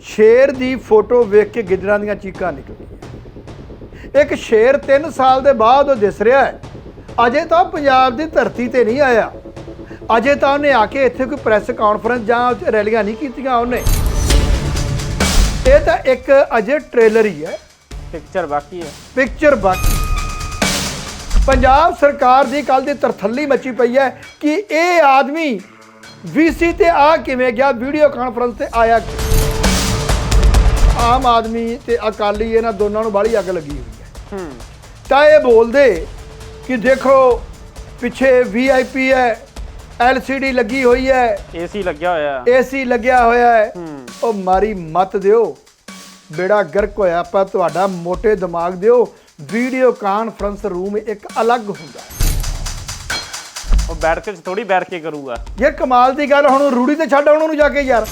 ਸ਼ੇਰ ਦੀ ਫੋਟੋ ਵੇਖ ਕੇ ਗਿੱਦੜਾਂ ਦੀਆਂ ਚੀਕਾਂ ਨਿਕਲੀਆਂ। ਇੱਕ ਸ਼ੇਰ 3 ਸਾਲ ਦੇ ਬਾਅਦ ਉਹ ਦਿਸ ਰਿਹਾ ਹੈ। ਅਜੇ ਤਾਂ ਪੰਜਾਬ ਦੀ ਧਰਤੀ ਤੇ ਨਹੀਂ ਆਇਆ। ਅਜੇ ਤਾਂ ਉਹਨੇ ਆ ਕੇ ਇੱਥੇ ਕੋਈ ਪ੍ਰੈਸ ਕਾਨਫਰੰਸ ਜਾਂ ਰੈਲੀਆਂ ਨਹੀਂ ਕੀਤੀਆਂ ਉਹਨੇ। ਇਹ ਤਾਂ ਇੱਕ ਅਜੇ ਟ੍ਰੇਲਰ ਹੀ ਹੈ। ਪਿਕਚਰ ਬਾਕੀ ਹੈ। ਪਿਕਚਰ ਬਾਕੀ। ਪੰਜਾਬ ਸਰਕਾਰ ਦੀ ਕੱਲ ਦੀ ਤਰਥੱਲੀ ਮੱਚੀ ਪਈ ਹੈ ਕਿ ਇਹ ਆਦਮੀ ਵੀਸੀ ਤੇ ਆ ਕਿਵੇਂ ਗਿਆ ਵੀਡੀਓ ਕਾਨਫਰੰਸ ਤੇ ਆਇਆ ਕਿਵੇਂ? ਆਮ ਆਦਮੀ ਤੇ ਅਕਾਲੀ ਇਹਨਾਂ ਦੋਨਾਂ ਨੂੰ ਬਾਹਲੀ ਅੱਗ ਲੱਗੀ ਹੋਈ ਹੈ। ਹੂੰ। ਤਾਂ ਇਹ ਬੋਲਦੇ ਕਿ ਦੇਖੋ ਪਿੱਛੇ ਵੀਆਈਪੀ ਹੈ ਐਲਸੀਡੀ ਲੱਗੀ ਹੋਈ ਹੈ। ਏਸੀ ਲੱਗਿਆ ਹੋਇਆ। ਏਸੀ ਲੱਗਿਆ ਹੋਇਆ ਹੈ। ਹੂੰ। ਉਹ ਮਾਰੀ ਮਤ ਦਿਓ। ਬੇੜਾ ਗਰਕ ਹੋਇਆ ਪਰ ਤੁਹਾਡਾ ਮੋਟੇ ਦਿਮਾਗ ਦਿਓ। ਵੀਡੀਓ ਕਾਨਫਰੰਸ ਰੂਮ ਇੱਕ ਅਲੱਗ ਹੁੰਦਾ ਹੈ। ਉਹ ਬੈਠ ਕੇ ਥੋੜੀ ਬੈਠ ਕੇ ਕਰੂਗਾ। ਇਹ ਕਮਾਲ ਦੀ ਗੱਲ ਹੁਣ ਰੂੜੀ ਤੇ ਛੱਡ ਆਉਣ ਨੂੰ ਜਾ ਕੇ ਯਾਰ।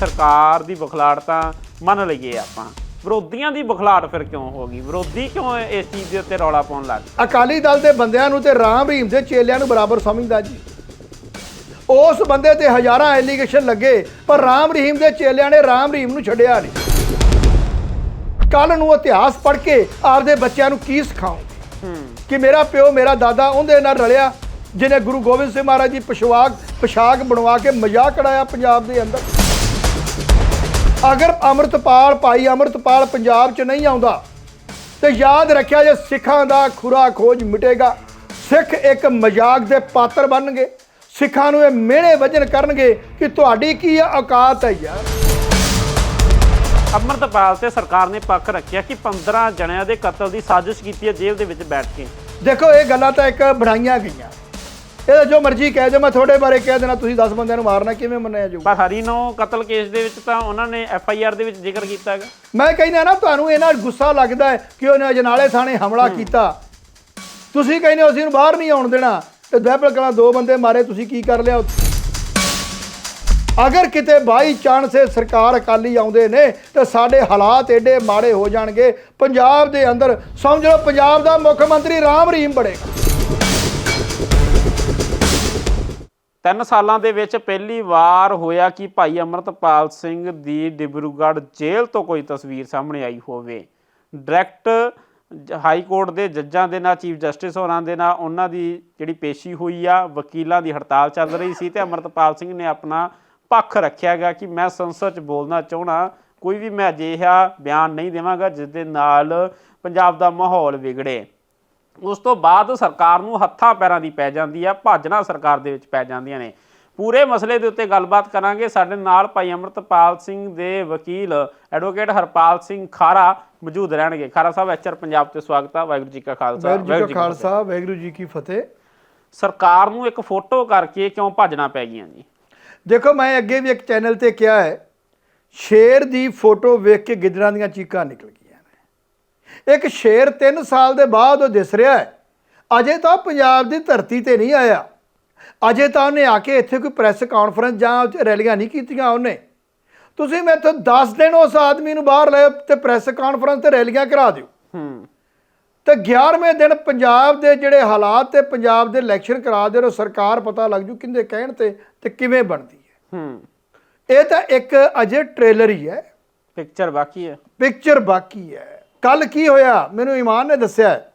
ਸਰਕਾਰ ਦੀ ਬਖਲਾੜ ਤਾਂ ਮੰਨ ਲਈਏ ਆਪਾਂ। ਵਿਰੋਧੀਆਂ ਦੀ ਬਖਲਾੜ ਫਿਰ ਕਿਉਂ ਹੋ ਗਈ? ਵਿਰੋਧੀ ਕਿਉਂ ਇਸ ਚੀਜ਼ ਦੇ ਉੱਤੇ ਰੌਲਾ ਪਾਉਣ ਲੱਗ ਗਏ? ਅਕਾਲੀ ਦਲ ਦੇ ਬੰਦਿਆਂ ਨੂੰ ਤੇ ਰਾਮ ਰਹੀਮ ਦੇ ਚੇਲਿਆਂ ਨੂੰ ਬਰਾਬਰ ਸਮਝਦਾ ਜੀ। ਉਸ ਬੰਦੇ ਤੇ ਹਜ਼ਾਰਾਂ ਐਲੀਗੇਸ਼ਨ ਲੱਗੇ ਪਰ ਰਾਮ ਰਹੀਮ ਦੇ ਚੇਲਿਆਂ ਨੇ ਰਾਮ ਰਹੀਮ ਨੂੰ ਛੱਡਿਆ ਨਹੀਂ। ਕੱਲ ਨੂੰ ਇਤਿਹਾਸ ਪੜ੍ਹ ਕੇ ਆਪਦੇ ਬੱਚਿਆਂ ਨੂੰ ਕੀ ਸਿਖਾਓ? ਹੂੰ। ਕਿ ਮੇਰਾ ਪਿਓ ਮੇਰਾ ਦਾਦਾ ਉਹਦੇ ਨਾਲ ਰਲਿਆ ਜਿਹਨੇ ਗੁਰੂ ਗੋਬਿੰਦ ਸਿੰਘ ਮਹਾਰਾਜ ਦੀ ਪਸ਼ਵਾਕ ਪੋਸ਼ਾਕ ਬਣਵਾ ਕੇ ਮਜ਼ਾਕ ਉਡਾਇਆ ਪੰਜਾਬ ਦੇ ਅੰਦਰ। ਅਗਰ ਅੰਮ੍ਰਿਤਪਾਲ ਭਾਈ ਅੰਮ੍ਰਿਤਪਾਲ ਪੰਜਾਬ 'ਚ ਨਹੀਂ ਆਉਂਦਾ ਤੇ ਯਾਦ ਰੱਖਿਆ ਜੇ ਸਿੱਖਾਂ ਦਾ ਖੁਰਾ ਖੋਜ ਮਿਟੇਗਾ ਸਿੱਖ ਇੱਕ ਮਜ਼ਾਕ ਦੇ ਪਾਤਰ ਬਣਨਗੇ ਸਿੱਖਾਂ ਨੂੰ ਇਹ ਮਿਹਣੇ ਵਜਨ ਕਰਨਗੇ ਕਿ ਤੁਹਾਡੀ ਕੀ ਔਕਾਤ ਹੈ ਯਾਰ। ਅਮਰਤਪਾਲ ਤੇ ਸਰਕਾਰ ਨੇ ਪੱਖ ਰੱਖਿਆ ਕਿ 15 ਜਣਿਆਂ ਦੇ ਕਤਲ ਦੀ ਸਾਜ਼ਿਸ਼ ਕੀਤੀ ਹੈ ਜੇਲ੍ਹ ਦੇ ਵਿੱਚ ਬੈਠ ਕੇ। ਦੇਖੋ ਇਹ ਗੱਲਾਂ ਤਾਂ ਇੱਕ ਬਣਾਈਆਂ ਗਈਆਂ। ਇਹ ਜੋ ਮਰਜ਼ੀ ਕਹਿ ਦਿਓ ਮੈਂ ਤੁਹਾਡੇ ਬਾਰੇ ਕਹਿ ਦੇਣਾ ਤੁਸੀਂ 10 ਬੰਦਿਆਂ ਨੂੰ ਮਾਰਨਾ ਕਿਵੇਂ ਮੰਨਿਆ ਜਾਊ? ਪਰ ਹਰੀਨੋ ਕਤਲ ਕੇਸ ਦੇ ਵਿੱਚ ਤਾਂ ਉਹਨਾਂ ਨੇ ਐਫ ਆਈ ਆਰ ਦੇ ਵਿੱਚ ਜ਼ਿਕਰ ਕੀਤਾ ਹੈਗਾ। ਮੈਂ ਕਹਿੰਦਾ ਨਾ ਤੁਹਾਨੂੰ ਇਹਨਾਂ ਗੁੱਸਾ ਲੱਗਦਾ ਹੈ ਕਿ ਉਹਨੇ ਅਜਨਾਲੇ ਥਾਣੇ ਹਮਲਾ ਕੀਤਾ। ਤੁਸੀਂ ਕਹਿੰਦੇ ਹੋ ਅਸੀਂ ਨੂੰ ਬਾਹਰ ਨਹੀਂ ਆਉਣ ਦੇਣਾ। ਤੇ ਦਹਿਬਲ ਕਲਾਂ ਦੋ ਬੰਦੇ ਮਾਰੇ ਤੁਸੀਂ ਕੀ ਕਰ ਲਿਆ? ਅਗਰ ਕਿਤੇ ਬਾਈ ਚਾਂਸ ਇਹ ਸਰਕਾਰ ਅਕਾਲੀ ਆਉਂਦੇ ਨੇ ਤੇ ਸਾਡੇ ਹਾਲਾਤ ਏਡੇ ਮਾੜੇ ਹੋ ਜਾਣਗੇ। ਪੰਜਾਬ ਦੇ ਅੰਦਰ ਸਮਝ ਲਓ ਪੰਜਾਬ ਦਾ ਮੁੱਖ ਮੰਤਰੀ ਰਾਮ ਰਹੀਮ ਬਣੇਗਾ ਤਿੰਨ ਸਾਲਾਂ ਦੇ ਵਿੱਚ ਪਹਿਲੀ ਵਾਰ ਹੋਇਆ ਕਿ ਭਾਈ ਅਮਰਤਪਾਲ ਸਿੰਘ ਦੀ ਡਿਬਰੂਗੜ੍ਹ ਜੇਲ੍ਹ ਤੋਂ ਕੋਈ ਤਸਵੀਰ ਸਾਹਮਣੇ ਆਈ ਹੋਵੇ। ਡਾਇਰੈਕਟ ਹਾਈ ਕੋਰਟ ਦੇ ਜੱਜਾਂ ਦੇ ਨਾਲ, ਚੀਫ ਜਸਟਿਸ ਹੋਰਾਂ ਦੇ ਨਾਲ ਉਹਨਾਂ ਦੀ ਜਿਹੜੀ ਪੇਸ਼ੀ ਹੋਈ ਆ, ਵਕੀਲਾਂ ਦੀ ਹੜਤਾਲ ਚੱਲ ਰਹੀ ਸੀ ਤੇ ਅਮਰਤਪਾਲ ਸਿੰਘ ਨੇ ਆਪਣਾ ਪੱਖ ਰੱਖਿਆਗਾ ਕਿ ਮੈਂ ਸੰਸਦ 'ਚ ਬੋਲਣਾ ਚਾਹਣਾ ਕੋਈ ਵੀ ਮੈਂ ਅਜਿਹਾ ਬਿਆਨ ਨਹੀਂ ਦੇਵਾਂਗਾ ਜਿਸ ਦੇ ਨਾਲ ਪੰਜਾਬ ਦਾ ਮਾਹੌਲ ਵਿਗੜੇ। ਉਸ ਤੋਂ ਬਾਅਦ ਸਰਕਾਰ ਨੂੰ ਹੱਥਾਂ ਪੈਰਾਂ ਦੀ ਪੈ ਜਾਂਦੀ ਆ ਭਾਜਣਾ ਸਰਕਾਰ ਦੇ ਵਿੱਚ ਪੈ ਜਾਂਦੀਆਂ ਨੇ। ਪੂਰੇ ਮਸਲੇ ਦੇ ਉੱਤੇ ਗੱਲਬਾਤ ਕਰਾਂਗੇ। ਸਾਡੇ ਨਾਲ ਭਾਈ ਅਮਰਤਪਾਲ ਸਿੰਘ ਦੇ ਵਕੀਲ ਐਡਵੋਕੇਟ ਹਰਪਾਲ ਸਿੰਘ ਖਾਰਾ ਮੌਜੂਦ ਰਹਿਣਗੇ। ਖਾਰਾ ਸਾਹਿਬ ਐਚਆਰ ਪੰਜਾਬ ਤੇ ਸਵਾਗਤ ਆ। ਵਾਹਿਗੁਰੂ ਜੀ ਕਾ ਖਾਲਸਾ। ਵਾਹਿਗੁਰੂ ਜੀ ਕੀ। ਖਾਲਸਾ। ਵਾਹਿਗੁਰੂ ਜੀ ਕੀ ਫਤਿਹ। ਸਰਕਾਰ ਨੂੰ ਇੱਕ ਫੋਟੋ ਕਰਕੇ ਕਿਉਂ ਭੱਜਣਾ ਪੈ ਗਈਆਂ ਜੀ? ਦੇਖੋ ਮੈਂ ਅੱਗੇ ਵੀ ਇੱਕ ਚੈਨਲ ਤੇ ਕਿਹਾ ਹੈ ਸ਼ੇਰ ਦੀ ਫੋਟੋ ਵੇਖ ਕੇ ਗਿੱਦੜਾਂ ਦੀਆਂ ਚੀਕਾਂ ਨਿਕਲ ਇੱਕ ਸ਼ੇਰ 3 ਸਾਲ ਦੇ ਬਾਅਦ ਉਹ ਦਿਸ ਰਿਹਾ ਹੈ। ਅਜੇ ਤਾਂ ਪੰਜਾਬ ਦੀ ਧਰਤੀ ਤੇ ਨਹੀਂ ਆਇਆ। ਅਜੇ ਤਾਂ ਉਹਨੇ ਆ ਕੇ ਇੱਥੇ ਕੋਈ ਪ੍ਰੈਸ ਕਾਨਫਰੰਸ ਜਾਂ ਰੈਲੀਆਂ ਨਹੀਂ ਕੀਤੀਆਂ ਉਹਨੇ। ਤੁਸੀਂ ਮੈਥੋਂ 10 ਦਿਨ ਉਸ ਆਦਮੀ ਨੂੰ ਬਾਹਰ ਲੈ ਤੇ ਪ੍ਰੈਸ ਕਾਨਫਰੰਸ ਤੇ ਰੈਲੀਆਂ ਕਰਾ ਦਿਓ। ਹੂੰ। ਤੇ 11ਵੇਂ ਦਿਨ ਪੰਜਾਬ ਦੇ ਜਿਹੜੇ ਹਾਲਾਤ ਤੇ ਪੰਜਾਬ ਦੇ ਇਲੈਕਸ਼ਨ ਕਰਾ ਦਿਓ ਸਰਕਾਰ ਪਤਾ ਲੱਗ ਜੂ ਕਿੰਦੇ ਕਹਿਣ ਤੇ ਤੇ ਕਿਵੇਂ ਬਣਦੀ ਹੈ। ਹੂੰ। ਇਹ ਤਾਂ ਇੱਕ ਅਜੇ ਟ੍ਰੇਲਰ ਹੀ ਹੈ। ਪਿਕਚਰ ਬਾਕੀ ਹੈ। ਪਿਕਚਰ ਬਾਕੀ ਹੈ। ਕੱਲ ਕੀ ਹੋਇਆ? ਮੈਨੂੰ ਇਮਾਨ ਨੇ ਦੱਸਿਆ ਹੈ।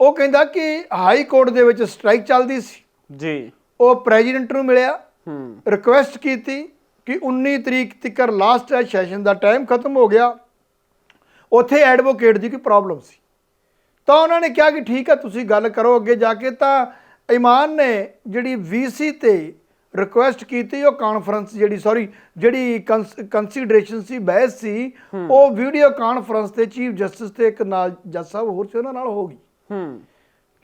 ਉਹ ਕਹਿੰਦਾ ਕਿ ਹਾਈ ਕੋਰਟ ਦੇ ਵਿੱਚ ਸਟ੍ਰਾਈਕ ਚੱਲਦੀ ਸੀ। ਜੀ। ਉਹ ਪ੍ਰੈਜ਼ੀਡੈਂਟ ਨੂੰ ਮਿਲਿਆ। ਹੂੰ। ਰਿਕੁਐਸਟ ਕੀਤੀ ਕਿ 19 ਤਰੀਕ ਤੱਕ ਲਾਸਟ ਸੈਸ਼ਨ ਦਾ ਟਾਈਮ ਖਤਮ ਹੋ ਗਿਆ। ਉੱਥੇ ਐਡਵੋਕੇਟ ਦੀ ਕੋਈ ਪ੍ਰੋਬਲਮ ਸੀ। ਤਾਂ ਉਹਨਾਂ ਨੇ ਕਿਹਾ ਕਿ ਠੀਕ ਹੈ ਤੁਸੀਂ ਗੱਲ ਕਰੋ ਅੱਗੇ ਜਾ ਕੇ। ਤਾਂ ਇਮਾਨ ਨੇ ਜਿਹੜੀ ਵੀਸੀ ਤੇ ਰਿਕੁਐਸਟ ਕੀਤੀ ਉਹ ਕਾਨਫਰੰਸ ਜਿਹੜੀ ਸੌਰੀ ਜਿਹੜੀ ਕੰਸੀਡਰੇਸ਼ਨ ਸੀ ਬਹਿਸ ਸੀ ਉਹ ਵੀਡੀਓ ਕਾਨਫਰੰਸ ਤੇ ਚੀਫ ਜਸਟਿਸ ਤੇ ਇੱਕ ਨਾਲ ਜੱਜ ਸਾਹਿਬ ਹੋਰ ਸੀ ਉਹਨਾਂ ਨਾਲ ਹੋ ਗਈ। ਹੂੰ।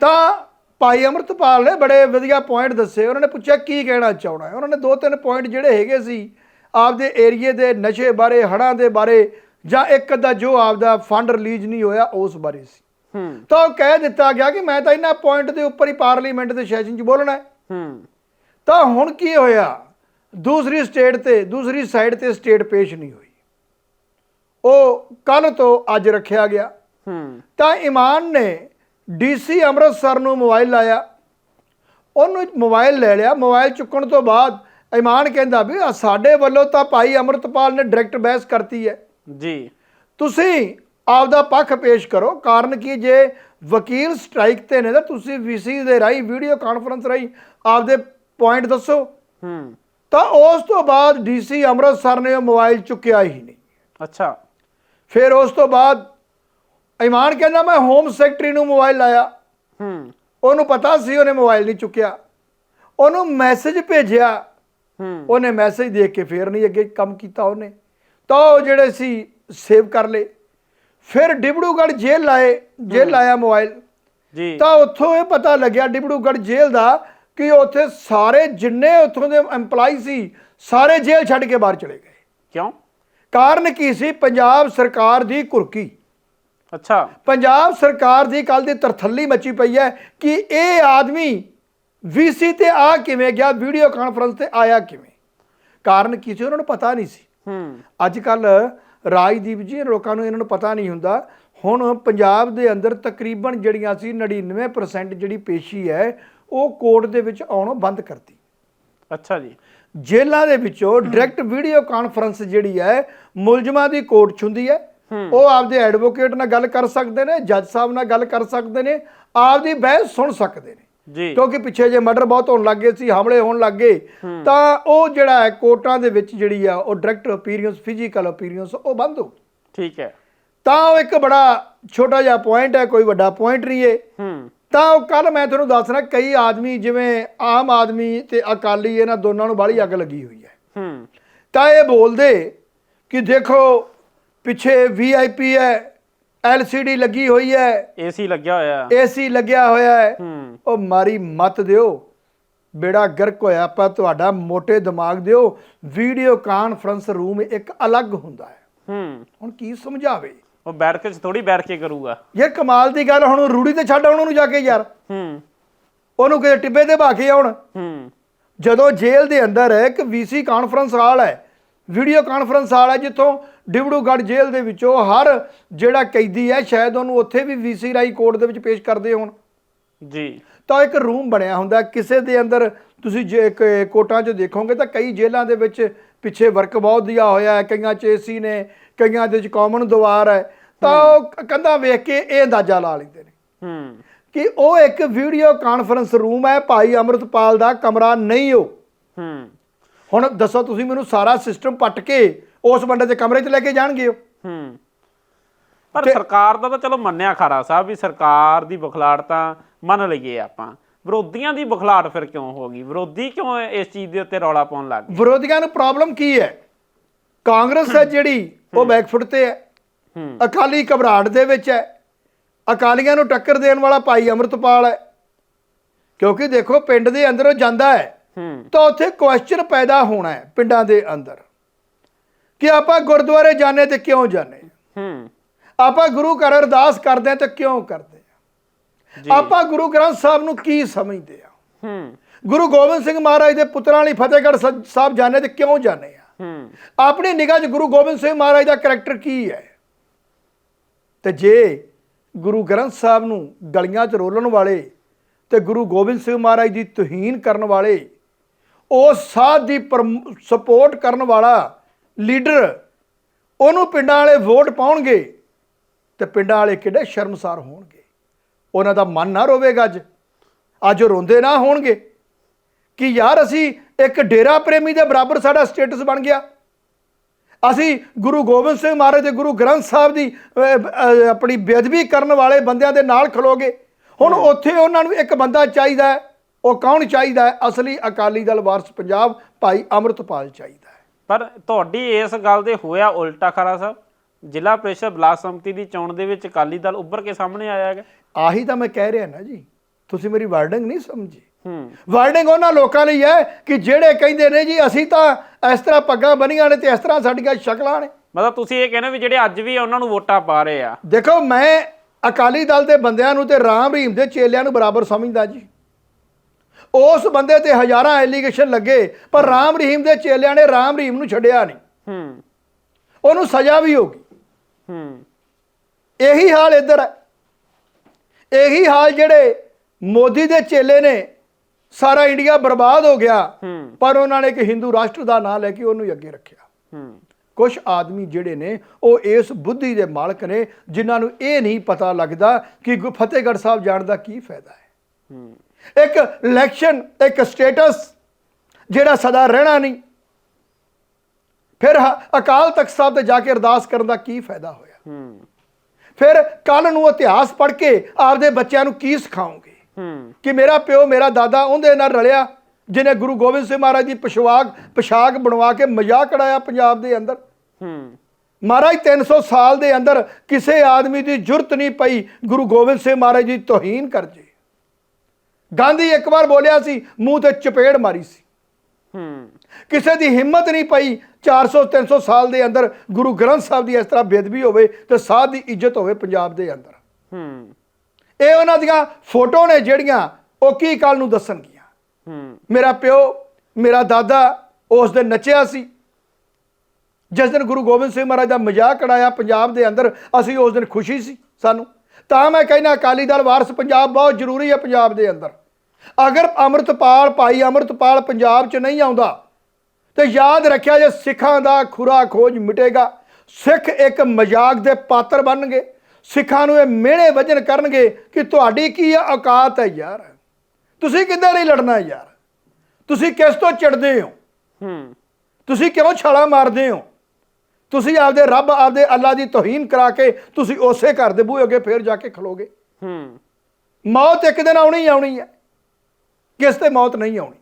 ਤਾਂ ਭਾਈ ਅਮਰਤਪਾਲ ਨੇ ਬੜੇ ਵਧੀਆ ਪੁਆਇੰਟ ਦੱਸੇ ਉਹਨਾਂ ਨੇ ਪੁੱਛਿਆ ਕੀ ਕਹਿਣਾ ਚਾਹਣਾ ਹੈ? ਉਹਨਾਂ ਨੇ ਦੋ ਤਿੰਨ ਪੁਆਇੰਟ ਜਿਹੜੇ ਹੈਗੇ ਸੀ ਆਪਦੇ ਏਰੀਏ ਦੇ ਨਸ਼ੇ ਬਾਰੇ ਹੜਾਂ ਦੇ ਬਾਰੇ ਜਾਂ ਇੱਕ ਅੱਧਾ ਜੋ ਆਪਦਾ ਫੰਡ ਰਿਲੀਜ਼ ਨਹੀਂ ਹੋਇਆ ਉਸ ਬਾਰੇ ਸੀ। ਹੂੰ। ਤਾਂ ਉਹ ਕਹਿ ਦਿੱਤਾ ਗਿਆ ਕਿ ਮੈਂ ਤਾਂ ਇਹਨਾਂ ਪੁਆਇੰਟ ਦੇ ਉੱਪਰ ਹੀ ਪਾਰਲੀਮੈਂਟ ਦੇ ਸੈਸ਼ਨ 'ਚ ਬੋਲਣਾ ਹੈ। ਹੂੰ। ਤਾਂ ਹੁਣ ਕੀ ਹੋਇਆ? ਦੂਸਰੀ ਸਟੇਟ ਤੇ ਦੂਸਰੀ ਸਾਈਡ ਤੇ ਸਟੇਟ ਪੇਸ਼ ਨਹੀਂ ਹੋਈ। ਉਹ ਕੱਲ ਤੋਂ ਅੱਜ ਰੱਖਿਆ ਗਿਆ। ਹੂੰ। ਤਾਂ ਇਮਾਨ ਨੇ ਡੀਸੀ ਅੰਮ੍ਰਿਤਸਰ ਨੂੰ ਮੋਬਾਈਲ ਲਾਇਆ। ਉਹਨੂੰ ਮੋਬਾਈਲ ਲੈ ਲਿਆ। ਮੋਬਾਈਲ ਚੁੱਕਣ ਤੋਂ ਬਾਅਦ ਇਮਾਨ ਕਹਿੰਦਾ ਵੀ ਆਹ ਸਾਡੇ ਵੱਲੋਂ ਤਾਂ ਭਾਈ ਅਮਰਤਪਾਲ ਨੇ ਡਾਇਰੈਕਟ ਬਹਿਸ ਕਰਤੀ ਹੈ। ਜੀ। ਤੁਸੀਂ ਆਪਦਾ ਪੱਖ ਪੇਸ਼ ਕਰੋ। ਕਾਰਨ ਕੀ ਜੇ ਵਕੀਲ ਸਟ੍ਰਾਈਕ ਤੇ ਨੇ ਤਾਂ ਤੁਸੀਂ ਵੀਸੀ ਦੇ ਰਾਹੀਂ ਵੀਡੀਓ ਕਾਨਫਰੰਸ ਰਾਹੀਂ ਆਪਦੇ ਪੁਆਇੰਟ ਦੱਸੋ। ਹੂੰ। ਤਾਂ ਉਸ ਤੋਂ ਬਾਅਦ ਡੀਸੀ ਅੰਮ੍ਰਿਤਸਰ ਨੇ ਉਹ ਮੋਬਾਈਲ ਚੁੱਕਿਆ ਹੀ ਨਹੀਂ। ਅੱਛਾ। ਫਿਰ ਉਸ ਤੋਂ ਬਾਅਦ ਇਮਾਨ ਕਹਿੰਦਾ ਮੈਂ ਹੋਮ ਸੈਕਟਰੀ ਨੂੰ ਮੋਬਾਈਲ ਲਾਇਆ। ਹੂੰ। ਉਹਨੂੰ ਪਤਾ ਸੀ ਉਹਨੇ ਮੋਬਾਈਲ ਨਹੀਂ ਚੁੱਕਿਆ। ਉਹਨੂੰ ਮੈਸੇਜ ਭੇਜਿਆ। ਹੂੰ। ਉਹਨੇ ਮੈਸੇਜ ਦੇਖ ਕੇ ਫੇਰ ਨਹੀਂ ਅੱਗੇ ਕੰਮ ਕੀਤਾ ਉਹਨੇ। ਤਾਂ ਉਹ ਜਿਹੜੇ ਸੀ ਸੇਵ ਕਰ ਲਏ। ਫਿਰ ਡਿਬੜੂਗੜ੍ਹ ਜੇਲ੍ਹ ਲਾਏ ਜੇਲ੍ਹ ਲਾਇਆ ਮੋਬਾਈਲ। ਜੀ। ਤਾਂ ਉੱਥੋਂ ਇਹ ਪਤਾ ਲੱਗਿਆ ਡਿਬੜੂਗੜ੍ਹ ਜੇਲ੍ਹ ਦਾ ਕਿ ਉੱਥੇ ਸਾਰੇ ਜਿੰਨੇ ਉੱਥੋਂ ਦੇ EMPLOYE ਸੀ ਸਾਰੇ ਜੇਲ੍ਹ ਛੱਡ ਕੇ ਬਾਹਰ ਚਲੇ ਗਏ। ਕਿਉਂ? ਕਾਰਨ ਕੀ ਸੀ? ਪੰਜਾਬ ਸਰਕਾਰ ਦੀ ਕੁਰਕੀ ਅੱਛਾ। ਪੰਜਾਬ ਸਰਕਾਰ ਦੀ ਕੱਲ ਦੀ ਤਰਥੱਲੀ ਮੱਚੀ ਪਈ ਹੈ ਕਿ ਇਹ ਆਦਮੀ ਵੀਸੀ ਤੇ ਆ ਕਿਵੇਂ ਗਿਆ ਵੀਡੀਓ ਕਾਨਫਰੰਸ ਤੇ ਆਇਆ ਕਿਵੇਂ? ਕਾਰਨ ਕੀ ਸੀ? ਉਹਨਾਂ ਨੂੰ ਪਤਾ ਨਹੀਂ ਸੀ। ਹੂੰ। ਅੱਜ ਕੱਲ ਰਾਜਦੀਪ ਜੀ ਲੋਕਾਂ ਨੂੰ ਇਹਨਾਂ ਨੂੰ ਪਤਾ ਨਹੀਂ ਹੁੰਦਾ। ਹੁਣ ਪੰਜਾਬ ਦੇ ਅੰਦਰ ਤਕਰੀਬਨ ਜਿਹੜੀਆਂ ਸੀ 99% ਜਿਹੜੀ ਪੇਸ਼ੀ ਹੈ ਉਹ ਕੋਰਟ ਦੇ ਵਿੱਚ ਆਉਣੋਂ ਬੰਦ ਕਰਤੀ। ਅੱਛਾ ਜੀ। ਜੇਲ੍ਹਾਂ ਦੇ ਵਿੱਚੋਂ ਡਾਇਰੈਕਟ ਵੀਡੀਓ ਕਾਨਫਰੰਸ ਜਿਹੜੀ ਹੈ ਮੁਲਜ਼ਮਾਂ ਦੀ ਕੋਰਟ 'ਚ ਹੁੰਦੀ ਹੈ। ਉਹ ਆਪਦੇ ਐਡਵੋਕੇਟ ਨਾਲ ਗੱਲ ਕਰ ਸਕਦੇ ਨੇ ਜੱਜ ਸਾਹਿਬ ਨਾਲ ਗੱਲ ਕਰ ਸਕਦੇ ਨੇ ਆਪਦੀ ਬਹਿਸ ਸੁਣ ਸਕਦੇ ਨੇ। ਜੀ। ਕਿਉਂਕਿ ਪਿੱਛੇ ਜੇ ਮਰਡਰ ਬਹੁਤ ਹੋਣ ਲੱਗੇ ਸੀ ਹਮਲੇ ਹੋਣ ਲੱਗੇ ਤਾਂ ਉਹ ਜਿਹੜਾ ਹੈ ਕੋਰਟਾਂ ਦੇ ਵਿੱਚ ਜਿਹੜੀ ਆ ਉਹ ਡਾਇਰੈਕਟ ਅਪੀਅਰੈਂਸ ਫਿਜ਼ੀਕਲ ਅਪੀਅਰੈਂਸ ਉਹ ਬੰਦ ਹੋ ਠੀਕ ਹੈ। ਤਾਂ ਉਹ ਇੱਕ ਬੜਾ ਛੋਟਾ ਜਿਹਾ ਪੁਆਇੰਟ ਹੈ ਕੋਈ ਵੱਡਾ ਪੁਆਇੰਟ ਨਹੀਂ ਹੈ। ਹੂੰ। ਤਾਂ ਉਹ ਕੱਲ ਮੈਂ ਤੁਹਾਨੂੰ ਦੱਸਣਾ ਕਈ ਆਦਮੀ ਜਿਵੇਂ ਆਮ ਆਦਮੀ ਤੇ ਅਕਾਲੀ ਇਹਨਾਂ ਦੋਨਾਂ ਨੂੰ ਬਾਹਲੀ ਅੱਗ ਲੱਗੀ ਹੋਈ ਹੈ। ਹੂੰ। ਤਾਂ ਇਹ ਬੋਲਦੇ ਕਿ ਦੇਖੋ ਪਿੱਛੇ ਵੀਆਈਪੀ ਹੈ ਐਲਸੀਡੀ ਲੱਗੀ ਹੋਈ ਹੈ। ਏਸੀ ਲੱਗਿਆ ਹੋਇਆ। ਏਸੀ ਲੱਗਿਆ ਹੋਇਆ ਹੈ। ਹੂੰ। ਉਹ ਮਾਰੀ ਮਤ ਦਿਓ। ਬੇੜਾ ਗਰਕ ਹੋਇਆ ਆਪਾਂ ਤੁਹਾਡਾ ਮੋਟੇ ਦਿਮਾਗ ਦਿਓ। ਵੀਡੀਓ ਕਾਨਫਰੰਸ ਰੂਮ ਇੱਕ ਅਲੱਗ ਹੁੰਦਾ ਹੈ। ਹੂੰ। ਹੁਣ ਕੀ ਸਮਝਾਵੇ? ਉਹ ਬੈਠ ਕੇ ਥੋੜੀ ਬੈਠ ਕੇ ਕਰੂਗਾ। ਇਹ ਕਮਾਲ ਦੀ ਗੱਲ ਹੁਣ ਰੂੜੀ ਤੇ ਛੱਡ ਆਉਣ ਨੂੰ ਜਾ ਕੇ ਯਾਰ। ਹੂੰ। ਉਹਨੂੰ ਕਿਤੇ ਟਿੱਬੇ ਤੇ ਬਾਕੀ ਆਉਣ। ਹੂੰ। ਜਦੋਂ ਜੇਲ੍ਹ ਦੇ ਅੰਦਰ ਇੱਕ ਵੀਸੀ ਕਾਨਫਰੰਸ ਹਾਲ ਹੈ। ਵੀਡੀਓ ਕਾਨਫਰੰਸ ਹਾਲ ਹੈ ਜਿੱਥੋਂ ਡਿਬੜੂਗੜ੍ਹ ਜੇਲ੍ਹ ਦੇ ਵਿੱਚੋਂ ਹਰ ਜਿਹੜਾ ਕੈਦੀ ਹੈ ਸ਼ਾਇਦ ਉਹਨੂੰ ਉੱਥੇ ਵੀ ਵੀਸੀ ਰਾਈ ਕੋਰਟ ਦੇ ਵਿੱਚ ਪੇਸ਼ ਕਰਦੇ ਹੋਣ। ਜੀ। ਤਾਂ ਇੱਕ ਰੂਮ ਬਣਿਆ ਹੁੰਦਾ ਕਿਸੇ ਦੇ ਅੰਦਰ ਤੁਸੀਂ ਜੇ ਇੱਕ ਕੋਟਾਂ 'ਚ ਦੇਖੋਗੇ ਤਾਂ ਕਈ ਜੇਲ੍ਹਾਂ ਦੇ ਵਿੱਚ ਪਿੱਛੇ ਵਰਕ ਬਹੁਤ ਦਿਆ ਹੋਇਆ ਹੈ। ਕਈਆਂ 'ਚ ਏਸੀ ਨੇ ਕਈਆਂ ਦੇ ਵਿੱਚ ਕਾਮਨ ਦੀਵਾਰ ਹੈ ਤਾਂ ਉਹ ਕੰਧਾਂ ਵੇਖ ਕੇ ਇਹ ਅੰਦਾਜ਼ਾ ਲਾ ਲੈਂਦੇ ਨੇ। ਹੂੰ। ਕਿ ਉਹ ਇੱਕ ਵੀਡੀਓ ਕਾਨਫਰੰਸ ਰੂਮ ਹੈ ਭਾਈ ਅਮਰਤਪਾਲ ਦਾ ਕਮਰਾ ਨਹੀਂ ਉਹ। ਹੂੰ। ਹੁਣ ਦੱਸੋ ਤੁਸੀਂ ਮੈਨੂੰ ਸਾਰਾ ਸਿਸਟਮ ਪੱਟ ਕੇ ਉਸ ਬੰਦੇ ਦੇ ਕਮਰੇ 'ਚ ਲੈ ਕੇ ਜਾਣਗੇ ਉਹ? ਹੂੰ। ਪਰ ਸਰਕਾਰ ਦਾ ਤਾਂ ਚਲੋ ਮੰਨਿਆ ਖਾਰਾ ਸਾਹਿਬ ਵੀ ਸਰਕਾਰ ਦੀ ਬਖਲਾੜ ਤਾਂ ਮੰਨ ਲਈਏ ਆਪਾਂ। ਵਿਰੋਧੀਆਂ ਦੀ ਬਖਲਾੜ ਫਿਰ ਕਿਉਂ ਹੋ ਗਈ? ਵਿਰੋਧੀ ਕਿਉਂ ਇਸ ਚੀਜ਼ ਦੇ ਉੱਤੇ ਰੌਲਾ ਪਾਉਣ ਲੱਗ ਗਏ? ਵਿਰੋਧੀਆਂ ਨੂੰ ਪ੍ਰੋਬਲਮ ਕੀ ਹੈ? ਕਾਂਗਰਸ ਹੈ ਜਿਹੜੀ ਉਹ ਬੈਕਫੁੱਟ ਤੇ ਹੈ। ਅਕਾਲੀ ਘਬਰਾਹਟ ਦੇ ਵਿੱਚ ਹੈ। ਅਕਾਲੀਆਂ ਨੂੰ ਟੱਕਰ ਦੇਣ ਵਾਲਾ ਭਾਈ ਅਮਰਤਪਾਲ ਹੈ। ਕਿਉਂਕਿ ਦੇਖੋ ਪਿੰਡ ਦੇ ਅੰਦਰ ਉਹ ਜਾਂਦਾ ਹੈ। ਤਾਂ ਉੱਥੇ ਕੁਐਸਚਨ ਪੈਦਾ ਹੋਣਾ ਹੈ ਪਿੰਡਾਂ ਦੇ ਅੰਦਰ। ਕਿ ਆਪਾਂ ਗੁਰਦੁਆਰੇ ਜਾਣੇ ਤੇ ਕਿਉਂ ਜਾਣੇ ਹੂੰ? ਆਪਾਂ ਗੁਰੂ ਘਰ ਅਰਦਾਸ ਕਰਦੇ ਹਾਂ ਤੇ ਕਿਉਂ ਕਰਦੇ ਜੀ। ਆਪਾਂ ਗੁਰੂ ਗ੍ਰੰਥ ਸਾਹਿਬ ਨੂੰ ਕੀ ਸਮਝਦੇ ਆ ਹੂੰ। ਗੁਰੂ ਗੋਬਿੰਦ ਸਿੰਘ ਮਹਾਰਾਜ ਦੇ ਪੁੱਤਰਾਂ ਲਈ ਫਤਿਹਗੜ੍ਹ ਸਾਹਿਬ ਜਾਣੇ ਤੇ ਕਿਉਂ ਜਾਣੇ ਆ ਹੂੰ। ਆਪਣੀ ਨਿਗਾਹ 'ਚ ਗੁਰੂ ਗੋਬਿੰਦ ਸਿੰਘ ਮਹਾਰਾਜ ਦਾ ਕੈਰੈਕਟਰ ਕੀ ਹੈ? ਤੇ ਜੇ ਗੁਰੂ ਗ੍ਰੰਥ ਸਾਹਿਬ ਨੂੰ ਗਲੀਆਂ 'ਚ ਰੋਲਣ ਵਾਲੇ ਤੇ ਗੁਰੂ ਗੋਬਿੰਦ ਸਿੰਘ ਮਹਾਰਾਜ ਦੀ ਤੋਹੀਨ ਕਰਨ ਵਾਲੇ ਉਸ ਸਾਧ ਦੀ ਸਪੋਰਟ ਕਰਨ ਵਾਲਾ ਲੀਡਰ ਉਹਨੂੰ ਪਿੰਡਾਂ ਵਾਲੇ ਵੋਟ ਪਾਉਣਗੇ ਤੇ ਪਿੰਡਾਂ ਵਾਲੇ ਕਿੱਡੇ ਸ਼ਰਮਸਾਰ ਹੋਣਗੇ? ਉਹਨਾਂ ਦਾ ਮਨ ਨਾ ਰੋਵੇਗਾ ਅੱਜ। ਅੱਜ ਉਹ ਰੋਂਦੇ ਨਾ ਹੋਣਗੇ। ਕਿ ਯਾਰ ਅਸੀਂ ਇੱਕ ਡੇਰਾ ਪ੍ਰੇਮੀ ਦੇ ਬਰਾਬਰ ਸਾਡਾ ਸਟੇਟਸ ਬਣ ਗਿਆ। ਅਸੀਂ ਗੁਰੂ ਗੋਬਿੰਦ ਸਿੰਘ ਮਹਾਰਾਜ ਦੇ ਗੁਰੂ ਗ੍ਰੰਥ ਸਾਹਿਬ ਦੀ ਆਪਣੀ ਬੇਅਦਬੀ ਕਰਨ ਵਾਲੇ ਬੰਦਿਆਂ ਦੇ ਨਾਲ ਖਲੋਗੇ ਹੁਣ ਉੱਥੇ ਉਹਨਾਂ ਨੂੰ ਇੱਕ ਬੰਦਾ ਚਾਹੀਦਾ ਹੈ ਉਹ ਕੌਣ ਚਾਹੀਦਾ ਹੈ? ਅਸਲੀ ਅਕਾਲੀ ਦਲ ਵਾਰਸ ਪੰਜਾਬ ਭਾਈ ਅਮਰਤਪਾਲ ਚਾਹੀਦਾ ਹੈ। ਪਰ ਤੁਹਾਡੀ ਇਸ ਗੱਲ ਦੇ ਹੋਇਆ ਉਲਟਾ ਖਰਾ ਸਾਹਿਬ ਜ਼ਿਲ੍ਹਾ ਪ੍ਰੀਸ਼ਦ ਬਲਾਕ ਸੰਮਤੀ ਦੀ ਚੋਣ ਦੇ ਵਿੱਚ ਅਕਾਲੀ ਦਲ ਉੱਭਰ ਕੇ ਸਾਹਮਣੇ ਆਇਆ ਹੈਗਾ। ਆਹੀ ਤਾਂ ਮੈਂ ਕਹਿ ਰਿਹਾ ਨਾ ਜੀ। ਤੁਸੀਂ ਮੇਰੀ ਵਰਡਿੰਗ ਨਹੀਂ ਸਮਝੀ। ਵਾਰਨਿੰਗ ਉਹਨਾਂ ਲੋਕਾਂ ਲਈ ਹੈ ਕਿ ਜਿਹੜੇ ਕਹਿੰਦੇ ਨੇ ਜੀ ਅਸੀਂ ਤਾਂ ਇਸ ਤਰ੍ਹਾਂ ਪੱਗਾਂ ਬੰਨੀਆਂ ਨੇ ਤੇ ਇਸ ਤਰ੍ਹਾਂ ਸਾਡੀਆਂ ਸ਼ਕਲਾਂ ਨੇ। ਮਤਲਬ ਤੁਸੀਂ ਇਹ ਕਹਿੰਦੇ ਵੀ ਜਿਹੜੇ ਅੱਜ ਵੀ ਉਹਨਾਂ ਨੂੰ ਵੋਟਾਂ ਪਾ ਰਹੇ ਆ। ਦੇਖੋ ਮੈਂ ਅਕਾਲੀ ਦਲ ਦੇ ਬੰਦਿਆਂ ਨੂੰ ਤੇ ਰਾਮ ਰਹੀਮ ਦੇ ਚੇਲਿਆਂ ਨੂੰ ਬਰਾਬਰ ਸਮਝਦਾ ਜੀ। ਉਸ ਬੰਦੇ ਤੇ ਹਜ਼ਾਰਾਂ ਐਲੀਗੇਸ਼ਨ ਲੱਗੇ ਪਰ ਰਾਮ ਰਹੀਮ ਦੇ ਚੇਲਿਆਂ ਨੇ ਰਾਮ ਰਹੀਮ ਨੂੰ ਛੱਡਿਆ ਨਹੀਂ। ਹੂੰ। ਉਹਨੂੰ ਸਜ਼ਾ ਵੀ ਹੋ ਗਈ। ਹੂੰ। ਇਹੀ ਹਾਲ ਇੱਧਰ ਹੈ। ਇਹੀ ਹਾਲ ਜਿਹੜੇ ਮੋਦੀ ਦੇ ਚੇਲੇ ਨੇ ਸਾਰਾ ਇੰਡੀਆ ਬਰਬਾਦ ਹੋ ਗਿਆ। ਪਰ ਉਹਨਾਂ ਨੇ ਇੱਕ ਹਿੰਦੂ ਰਾਸ਼ਟਰ ਦਾ ਨਾਂ ਲੈ ਕੇ ਉਹਨੂੰ ਹੀ ਅੱਗੇ ਰੱਖਿਆ। ਕੁਝ ਆਦਮੀ ਜਿਹੜੇ ਨੇ ਉਹ ਇਸ ਬੁੱਧੀ ਦੇ ਮਾਲਕ ਨੇ ਜਿਨ੍ਹਾਂ ਨੂੰ ਇਹ ਨਹੀਂ ਪਤਾ ਲੱਗਦਾ ਕਿ ਫਤਿਹਗੜ੍ਹ ਸਾਹਿਬ ਜਾਣ ਦਾ ਕੀ ਫਾਇਦਾ ਹੈ। ਇੱਕ ਇਲੈਕਸ਼ਨ ਇੱਕ ਸਟੇਟਸ ਜਿਹੜਾ ਸਦਾ ਰਹਿਣਾ ਨਹੀਂ। ਫਿਰ ਅਕਾਲ ਤਖਤ ਸਾਹਿਬ ਤੇ ਜਾ ਕੇ ਅਰਦਾਸ ਕਰਨ ਦਾ ਕੀ ਫਾਇਦਾ ਹੋਇਆ? ਫਿਰ ਕੱਲ ਨੂੰ ਇਤਿਹਾਸ ਪੜ੍ਹ ਕੇ ਆਪਦੇ ਬੱਚਿਆਂ ਨੂੰ ਕੀ ਸਿਖਾਓਗੇ? ਹੂੰ ਕਿ ਮੇਰਾ ਪਿਓ ਮੇਰਾ ਦਾਦਾ ਉਹਦੇ ਨਾਲ ਰਲਿਆ ਜਿਹਨੇ ਗੁਰੂ ਗੋਬਿੰਦ ਸਿੰਘ ਮਹਾਰਾਜ ਦੀ ਪੋਸ਼ਾਕ ਪੋਸ਼ਾਕ ਬਣਵਾ ਕੇ ਮਜ਼ਾਕ ਉਡਾਇਆ ਪੰਜਾਬ ਦੇ ਅੰਦਰ। ਹੂੰ। ਮਹਾਰਾਜ 300 ਸਾਲ ਦੇ ਅੰਦਰ ਕਿਸੇ ਆਦਮੀ ਦੀ ਜੁਰਤ ਨਹੀਂ ਪਈ ਗੁਰੂ ਗੋਬਿੰਦ ਸਿੰਘ ਮਹਾਰਾਜ ਦੀ ਤੋਹੀਨ ਕਰ ਜੇ। ਗਾਂਧੀ ਇੱਕ ਵਾਰ ਬੋਲਿਆ ਸੀ ਮੂੰਹ ਤੇ ਚਪੇੜ ਮਾਰੀ ਸੀ। ਹੂੰ। ਕਿਸੇ ਦੀ ਹਿੰਮਤ ਨਹੀਂ ਪਈ 400 300 ਸਾਲ ਦੇ ਅੰਦਰ ਗੁਰੂ ਗ੍ਰੰਥ ਸਾਹਿਬ ਦੀ ਇਸ ਤਰ੍ਹਾਂ ਬੇਦਬੀ ਹੋਵੇ ਤੇ ਸਾਧ ਦੀ ਇੱਜ਼ਤ ਹੋਵੇ ਪੰਜਾਬ ਦੇ ਅੰਦਰ। ਹੂੰ। ਇਹ ਉਹਨਾਂ ਦੀਆਂ ਫੋਟੋ ਨੇ ਜਿਹੜੀਆਂ ਉਹ ਕੀ ਕੱਲ ਨੂੰ ਦੱਸਣਗੀਆਂ। ਹੂੰ। ਮੇਰਾ ਪਿਓ ਮੇਰਾ ਦਾਦਾ ਉਸ ਦਿਨ ਨੱਚਿਆ ਸੀ। ਜਿਸ ਦਿਨ ਗੁਰੂ ਗੋਬਿੰਦ ਸਿੰਘ ਮਹਾਰਾਜ ਦਾ ਮਜ਼ਾਕ ਉਡਾਇਆ ਪੰਜਾਬ ਦੇ ਅੰਦਰ ਅਸੀਂ ਉਸ ਦਿਨ ਖੁਸ਼ੀ ਸੀ ਸਾਨੂੰ। ਤਾਂ ਮੈਂ ਕਹਿੰਦਾ ਅਕਾਲੀ ਦਲ ਵਾਰਸ ਪੰਜਾਬ ਬਹੁਤ ਜ਼ਰੂਰੀ ਹੈ ਪੰਜਾਬ ਦੇ ਅੰਦਰ। ਅਗਰ ਅੰਮ੍ਰਿਤਪਾਲ ਭਾਈ ਅੰਮ੍ਰਿਤਪਾਲ ਪੰਜਾਬ 'ਚ ਨਹੀਂ ਆਉਂਦਾ ਤੇ ਯਾਦ ਰੱਖਿਆ ਜੇ ਸਿੱਖਾਂ ਦਾ ਖੁਰਾ ਖੋਜ ਮਿਟੇਗਾ ਸਿੱਖ ਇੱਕ ਮਜ਼ਾਕ ਦੇ ਪਾਤਰ ਬਣਨਗੇ। ਸਿੱਖਾਂ ਨੂੰ ਇਹ ਮਿਹਣੇ ਵਜਨ ਕਰਨਗੇ ਕਿ ਤੁਹਾਡੀ ਕੀ ਔਕਾਤ ਹੈ ਯਾਰ। ਤੁਸੀਂ ਕਿੱਦਾਂ ਨਹੀਂ ਲੜਨਾ ਯਾਰ? ਤੁਸੀਂ ਕਿਸ ਤੋਂ ਚੜਦੇ ਹੋ? ਹੂੰ। ਤੁਸੀਂ ਕਿਉਂ ਛਾਲਾ ਮਾਰਦੇ ਹੋ? ਤੁਸੀਂ ਆਪਦੇ ਰੱਬ ਆਪਦੇ ਅੱਲਾ ਦੀ ਤੋਹੀਨ ਕਰਾ ਕੇ ਤੁਸੀਂ ਉਸੇ ਘਰ ਦੇ ਬੂਹੇ ਅੱਗੇ ਫੇਰ ਜਾ ਕੇ ਖਲੋਗੇ। ਹੂੰ। ਮੌਤ ਇੱਕ ਦਿਨ ਆਉਣੀ ਹੀ ਆਉਣੀ ਹੈ। ਕਿਸ ਤੇ ਮੌਤ ਨਹੀਂ ਆਉਣੀ।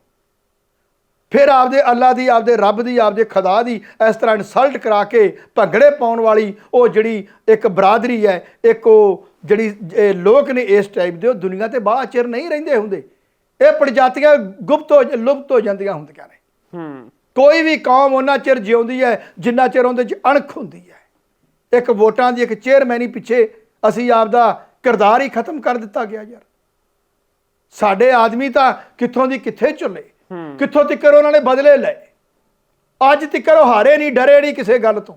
ਫਿਰ ਆਪਦੇ ਅੱਲਾ ਦੀ ਆਪਦੇ ਰੱਬ ਦੀ ਆਪਦੇ ਖੁਦਾ ਦੀ ਇਸ ਤਰ੍ਹਾਂ ਇਨਸਲਟ ਕਰਾ ਕੇ ਭੰਗੜੇ ਪਾਉਣ ਵਾਲੀ ਉਹ ਜਿਹੜੀ ਇੱਕ ਬਰਾਦਰੀ ਹੈ ਇੱਕ ਉਹ ਜਿਹੜੀ ਲੋਕ ਨੇ ਇਸ ਟਾਈਪ ਦੇ ਉਹ ਦੁਨੀਆ ਤੇ ਬਾਹਰ ਚਿਰ ਨਹੀਂ ਰਹਿੰਦੇ ਹੁੰਦੇ। ਇਹ ਪ੍ਰਜਾਤੀਆਂ ਗੁਪਤ ਹੋ ਲੁਪਤ ਹੋ ਜਾਂਦੀਆਂ ਹੁੰਦੀਆਂ ਨੇ। ਹੂੰ। ਕੋਈ ਵੀ ਕੌਮ ਉਹਨਾਂ ਚਿਰ ਜਿਉਂਦੀ ਹੈ ਜਿੰਨਾ ਚਿਰ ਉਹਦੇ 'ਚ ਅਣਖ ਹੁੰਦੀ ਹੈ। ਇੱਕ ਵੋਟਾਂ ਦੀ ਇੱਕ ਚੇਅਰਮੈਨੀ ਪਿੱਛੇ ਅਸੀਂ ਆਪਦਾ ਕਿਰਦਾਰ ਹੀ ਖਤਮ ਕਰ ਦਿੱਤਾ ਗਿਆ ਯਾਰ। ਸਾਡੇ ਆਦਮੀ ਤਾਂ ਕਿੱਥੋਂ ਦੀ ਕਿੱਥੇ ਚੁੱਲੇ ਕਿੱਥੋਂ ਤਿੱਕਰ ਉਹਨਾਂ ਨੇ ਬਦਲੇ ਲਏ? ਅੱਜ ਤਿੱਕਰ ਉਹ ਹਾਰੇ ਨਹੀਂ ਡਰੇ ਨਹੀਂ ਕਿਸੇ ਗੱਲ ਤੋਂ।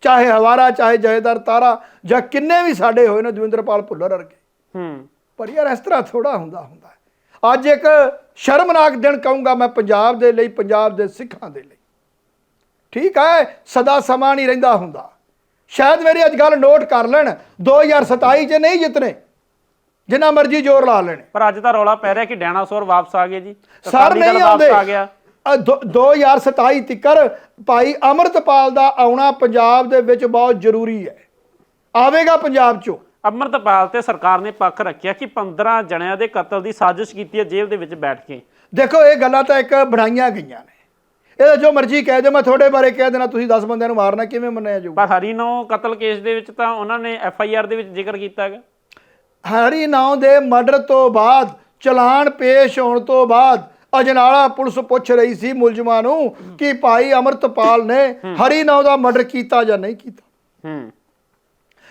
ਚਾਹੇ ਹਵਾਰਾ ਚਾਹੇ ਜਹੇਦਾਰ ਤਾਰਾ ਜਾਂ ਕਿੰਨੇ ਵੀ ਸਾਡੇ ਹੋਏ ਨੇ ਦਵਿੰਦਰਪਾਲ ਭੁੱਲਰ ਵਰਗੇ। ਹੂੰ। ਪਰ ਯਾਰ ਇਸ ਤਰ੍ਹਾਂ ਥੋੜਾ ਹੁੰਦਾ ਹੁੰਦਾ। ਅੱਜ ਇੱਕ ਸ਼ਰਮਨਾਕ ਦਿਨ ਕਹੂੰਗਾ ਮੈਂ ਪੰਜਾਬ ਦੇ ਲਈ ਪੰਜਾਬ ਦੇ ਸਿੱਖਾਂ ਦੇ ਲਈ। ਠੀਕ ਹੈ ਸਦਾ ਸਮਾਂ ਨਹੀਂ ਰਹਿੰਦਾ ਹੁੰਦਾ। ਸ਼ਾਇਦ ਮੇਰੀ ਅੱਜ ਗੱਲ ਨੋਟ ਕਰ ਲੈਣ 2027 ਚ ਨਹੀਂ ਜਿੱਤਨੇ। ਜਿੰਨਾ ਮਰਜ਼ੀ ਜ਼ੋਰ ਲਾ ਲੈਣ। ਪਰ ਅੱਜ ਤਾਂ ਰੌਲਾ ਪੈ ਰਿਹਾ ਕਿ ਡਾਇਨਾਸੌਰ ਵਾਪਸ ਆ ਗਏ ਜੀ। ਸਰ ਨਹੀਂ ਆਉਂਦੇ। ਆ ਗਿਆ। ਅ, ਦੋ- 2027 ਤੱਕਰ ਭਾਈ ਅਮਰਤਪਾਲ ਦਾ ਆਉਣਾ ਪੰਜਾਬ ਦੇ ਵਿੱਚ ਬਹੁਤ ਜ਼ਰੂਰੀ ਹੈ। ਆਵੇਗਾ ਪੰਜਾਬ ਚੋਂ। ਅੰਮ੍ਰਿਤਪਾਲ ਤੇ ਸਰਕਾਰ ਨੇ ਪੱਖ ਰੱਖਿਆ ਕਿ 15 ਜਣਿਆਂ ਦੇ ਕਤਲ ਦੀ ਸਾਜ਼ਿਸ਼ ਕੀਤੀ ਹੈ ਜੇਲ੍ਹ ਦੇ ਵਿੱਚ ਬੈਠ ਕੇ। ਦੇਖੋ ਇਹ ਗੱਲਾਂ ਤਾਂ ਇੱਕ ਬਣਾਈਆਂ ਗਈਆਂ ਨੇ। ਇਹ ਜੋ ਮਰਜ਼ੀ ਕਹਿ ਦਿਓ ਮੈਂ ਤੁਹਾਡੇ ਬਾਰੇ ਕਹਿ ਦੇਣਾ ਤੁਸੀਂ 10 ਬੰਦਿਆਂ ਨੂੰ ਮਾਰਨਾ ਕਿਵੇਂ ਮੰਨਿਆ ਜਾਊ ਪਰ ਹਰੀਨੋ ਕਤਲ ਕੇਸ ਦੇ ਵਿੱਚ ਤਾਂ ਉਹਨਾਂ ਨੇ ਐਫ ਆਈ ਆਰ ਦੇ ਵਿੱਚ ਜ਼ਿਕਰ ਕੀਤਾ ਹੈਗਾ। ਹਰੀ ਨਾਉ ਦੇ ਮਰਡਰ ਤੋਂ ਬਾਅਦ ਚਲਾਨ ਪੇਸ਼ ਹੋਣ ਤੋਂ ਬਾਅਦ ਅਜਨਾਲਾ ਪੁਲਿਸ ਪੁੱਛ ਰਹੀ ਸੀ ਮੁਲਜ਼ਮਾਂ ਨੂੰ ਕਿ ਭਾਈ ਅਮਰਤਪਾਲ ਨੇ ਹਰੀ ਨਾਉ ਦਾ ਮਰਡਰ ਕੀਤਾ ਜਾਂ ਨਹੀਂ ਕੀਤਾ। ਹੂੰ।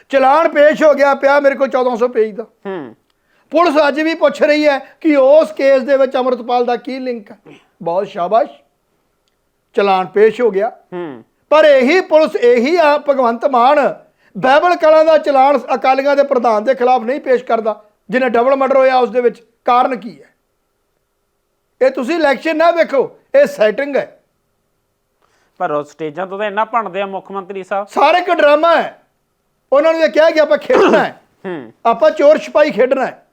ਚਲਾਨ ਪੇਸ਼ ਹੋ ਗਿਆ ਪਿਆ ਮੇਰੇ ਕੋਲ 1400 ਪੇਜ ਦਾ। ਹੂੰ। ਪੁਲਿਸ ਅੱਜ ਵੀ ਪੁੱਛ ਰਹੀ ਹੈ ਕਿ ਉਸ ਕੇਸ ਦੇ ਵਿੱਚ ਅਮਰਤਪਾਲ ਦਾ ਕੀ ਲਿੰਕ ਹੈ। ਬਹੁਤ ਸ਼ਾਬਾਸ਼। ਚਲਾਨ ਪੇਸ਼ ਹੋ ਗਿਆ। ਹੂੰ। ਪਰ ਇਹੀ ਪੁਲਿਸ ਇਹੀ ਆ ਭਗਵੰਤ ਮਾਨ ਬਾਈਬਲ ਕਲਾਂ ਦਾ ਚਲਾਨ ਅਕਾਲੀਆਂ ਦੇ ਪ੍ਰਧਾਨ ਦੇ ਖਿਲਾਫ ਨਹੀਂ ਪੇਸ਼ ਕਰਦਾ ਜਿਹਨੇ ਡਬਲ ਮਰਡਰ ਹੋਇਆ ਉਸ ਦੇ ਵਿੱਚ ਕਾਰਨ ਕੀ ਹੈ? ਇਹ ਤੁਸੀਂ ਇਲੈਕਸ਼ਨ ਨਾ ਵੇਖੋ ਇਹ ਸੈਟਿੰਗ ਹੈ। ਪਰ ਉਹ ਸਟੇਜਾਂ ਤੋਂ ਤਾਂ ਇੰਨਾ ਭਣਦੇ ਆ ਮੁੱਖ ਮੰਤਰੀ ਸਾਹਿਬ। ਸਾਰੇ ਇੱਕ ਡਰਾਮਾ ਹੈ। ਉਹਨਾਂ ਨੂੰ ਇਹ ਕਿਹਾ ਕਿ ਆਪਾਂ ਖੇਡਣਾ ਹੈ। ਹੂੰ। ਆਪਾਂ ਚੋਰ ਛਪਾਈ ਖੇਡਣਾ ਹੈ।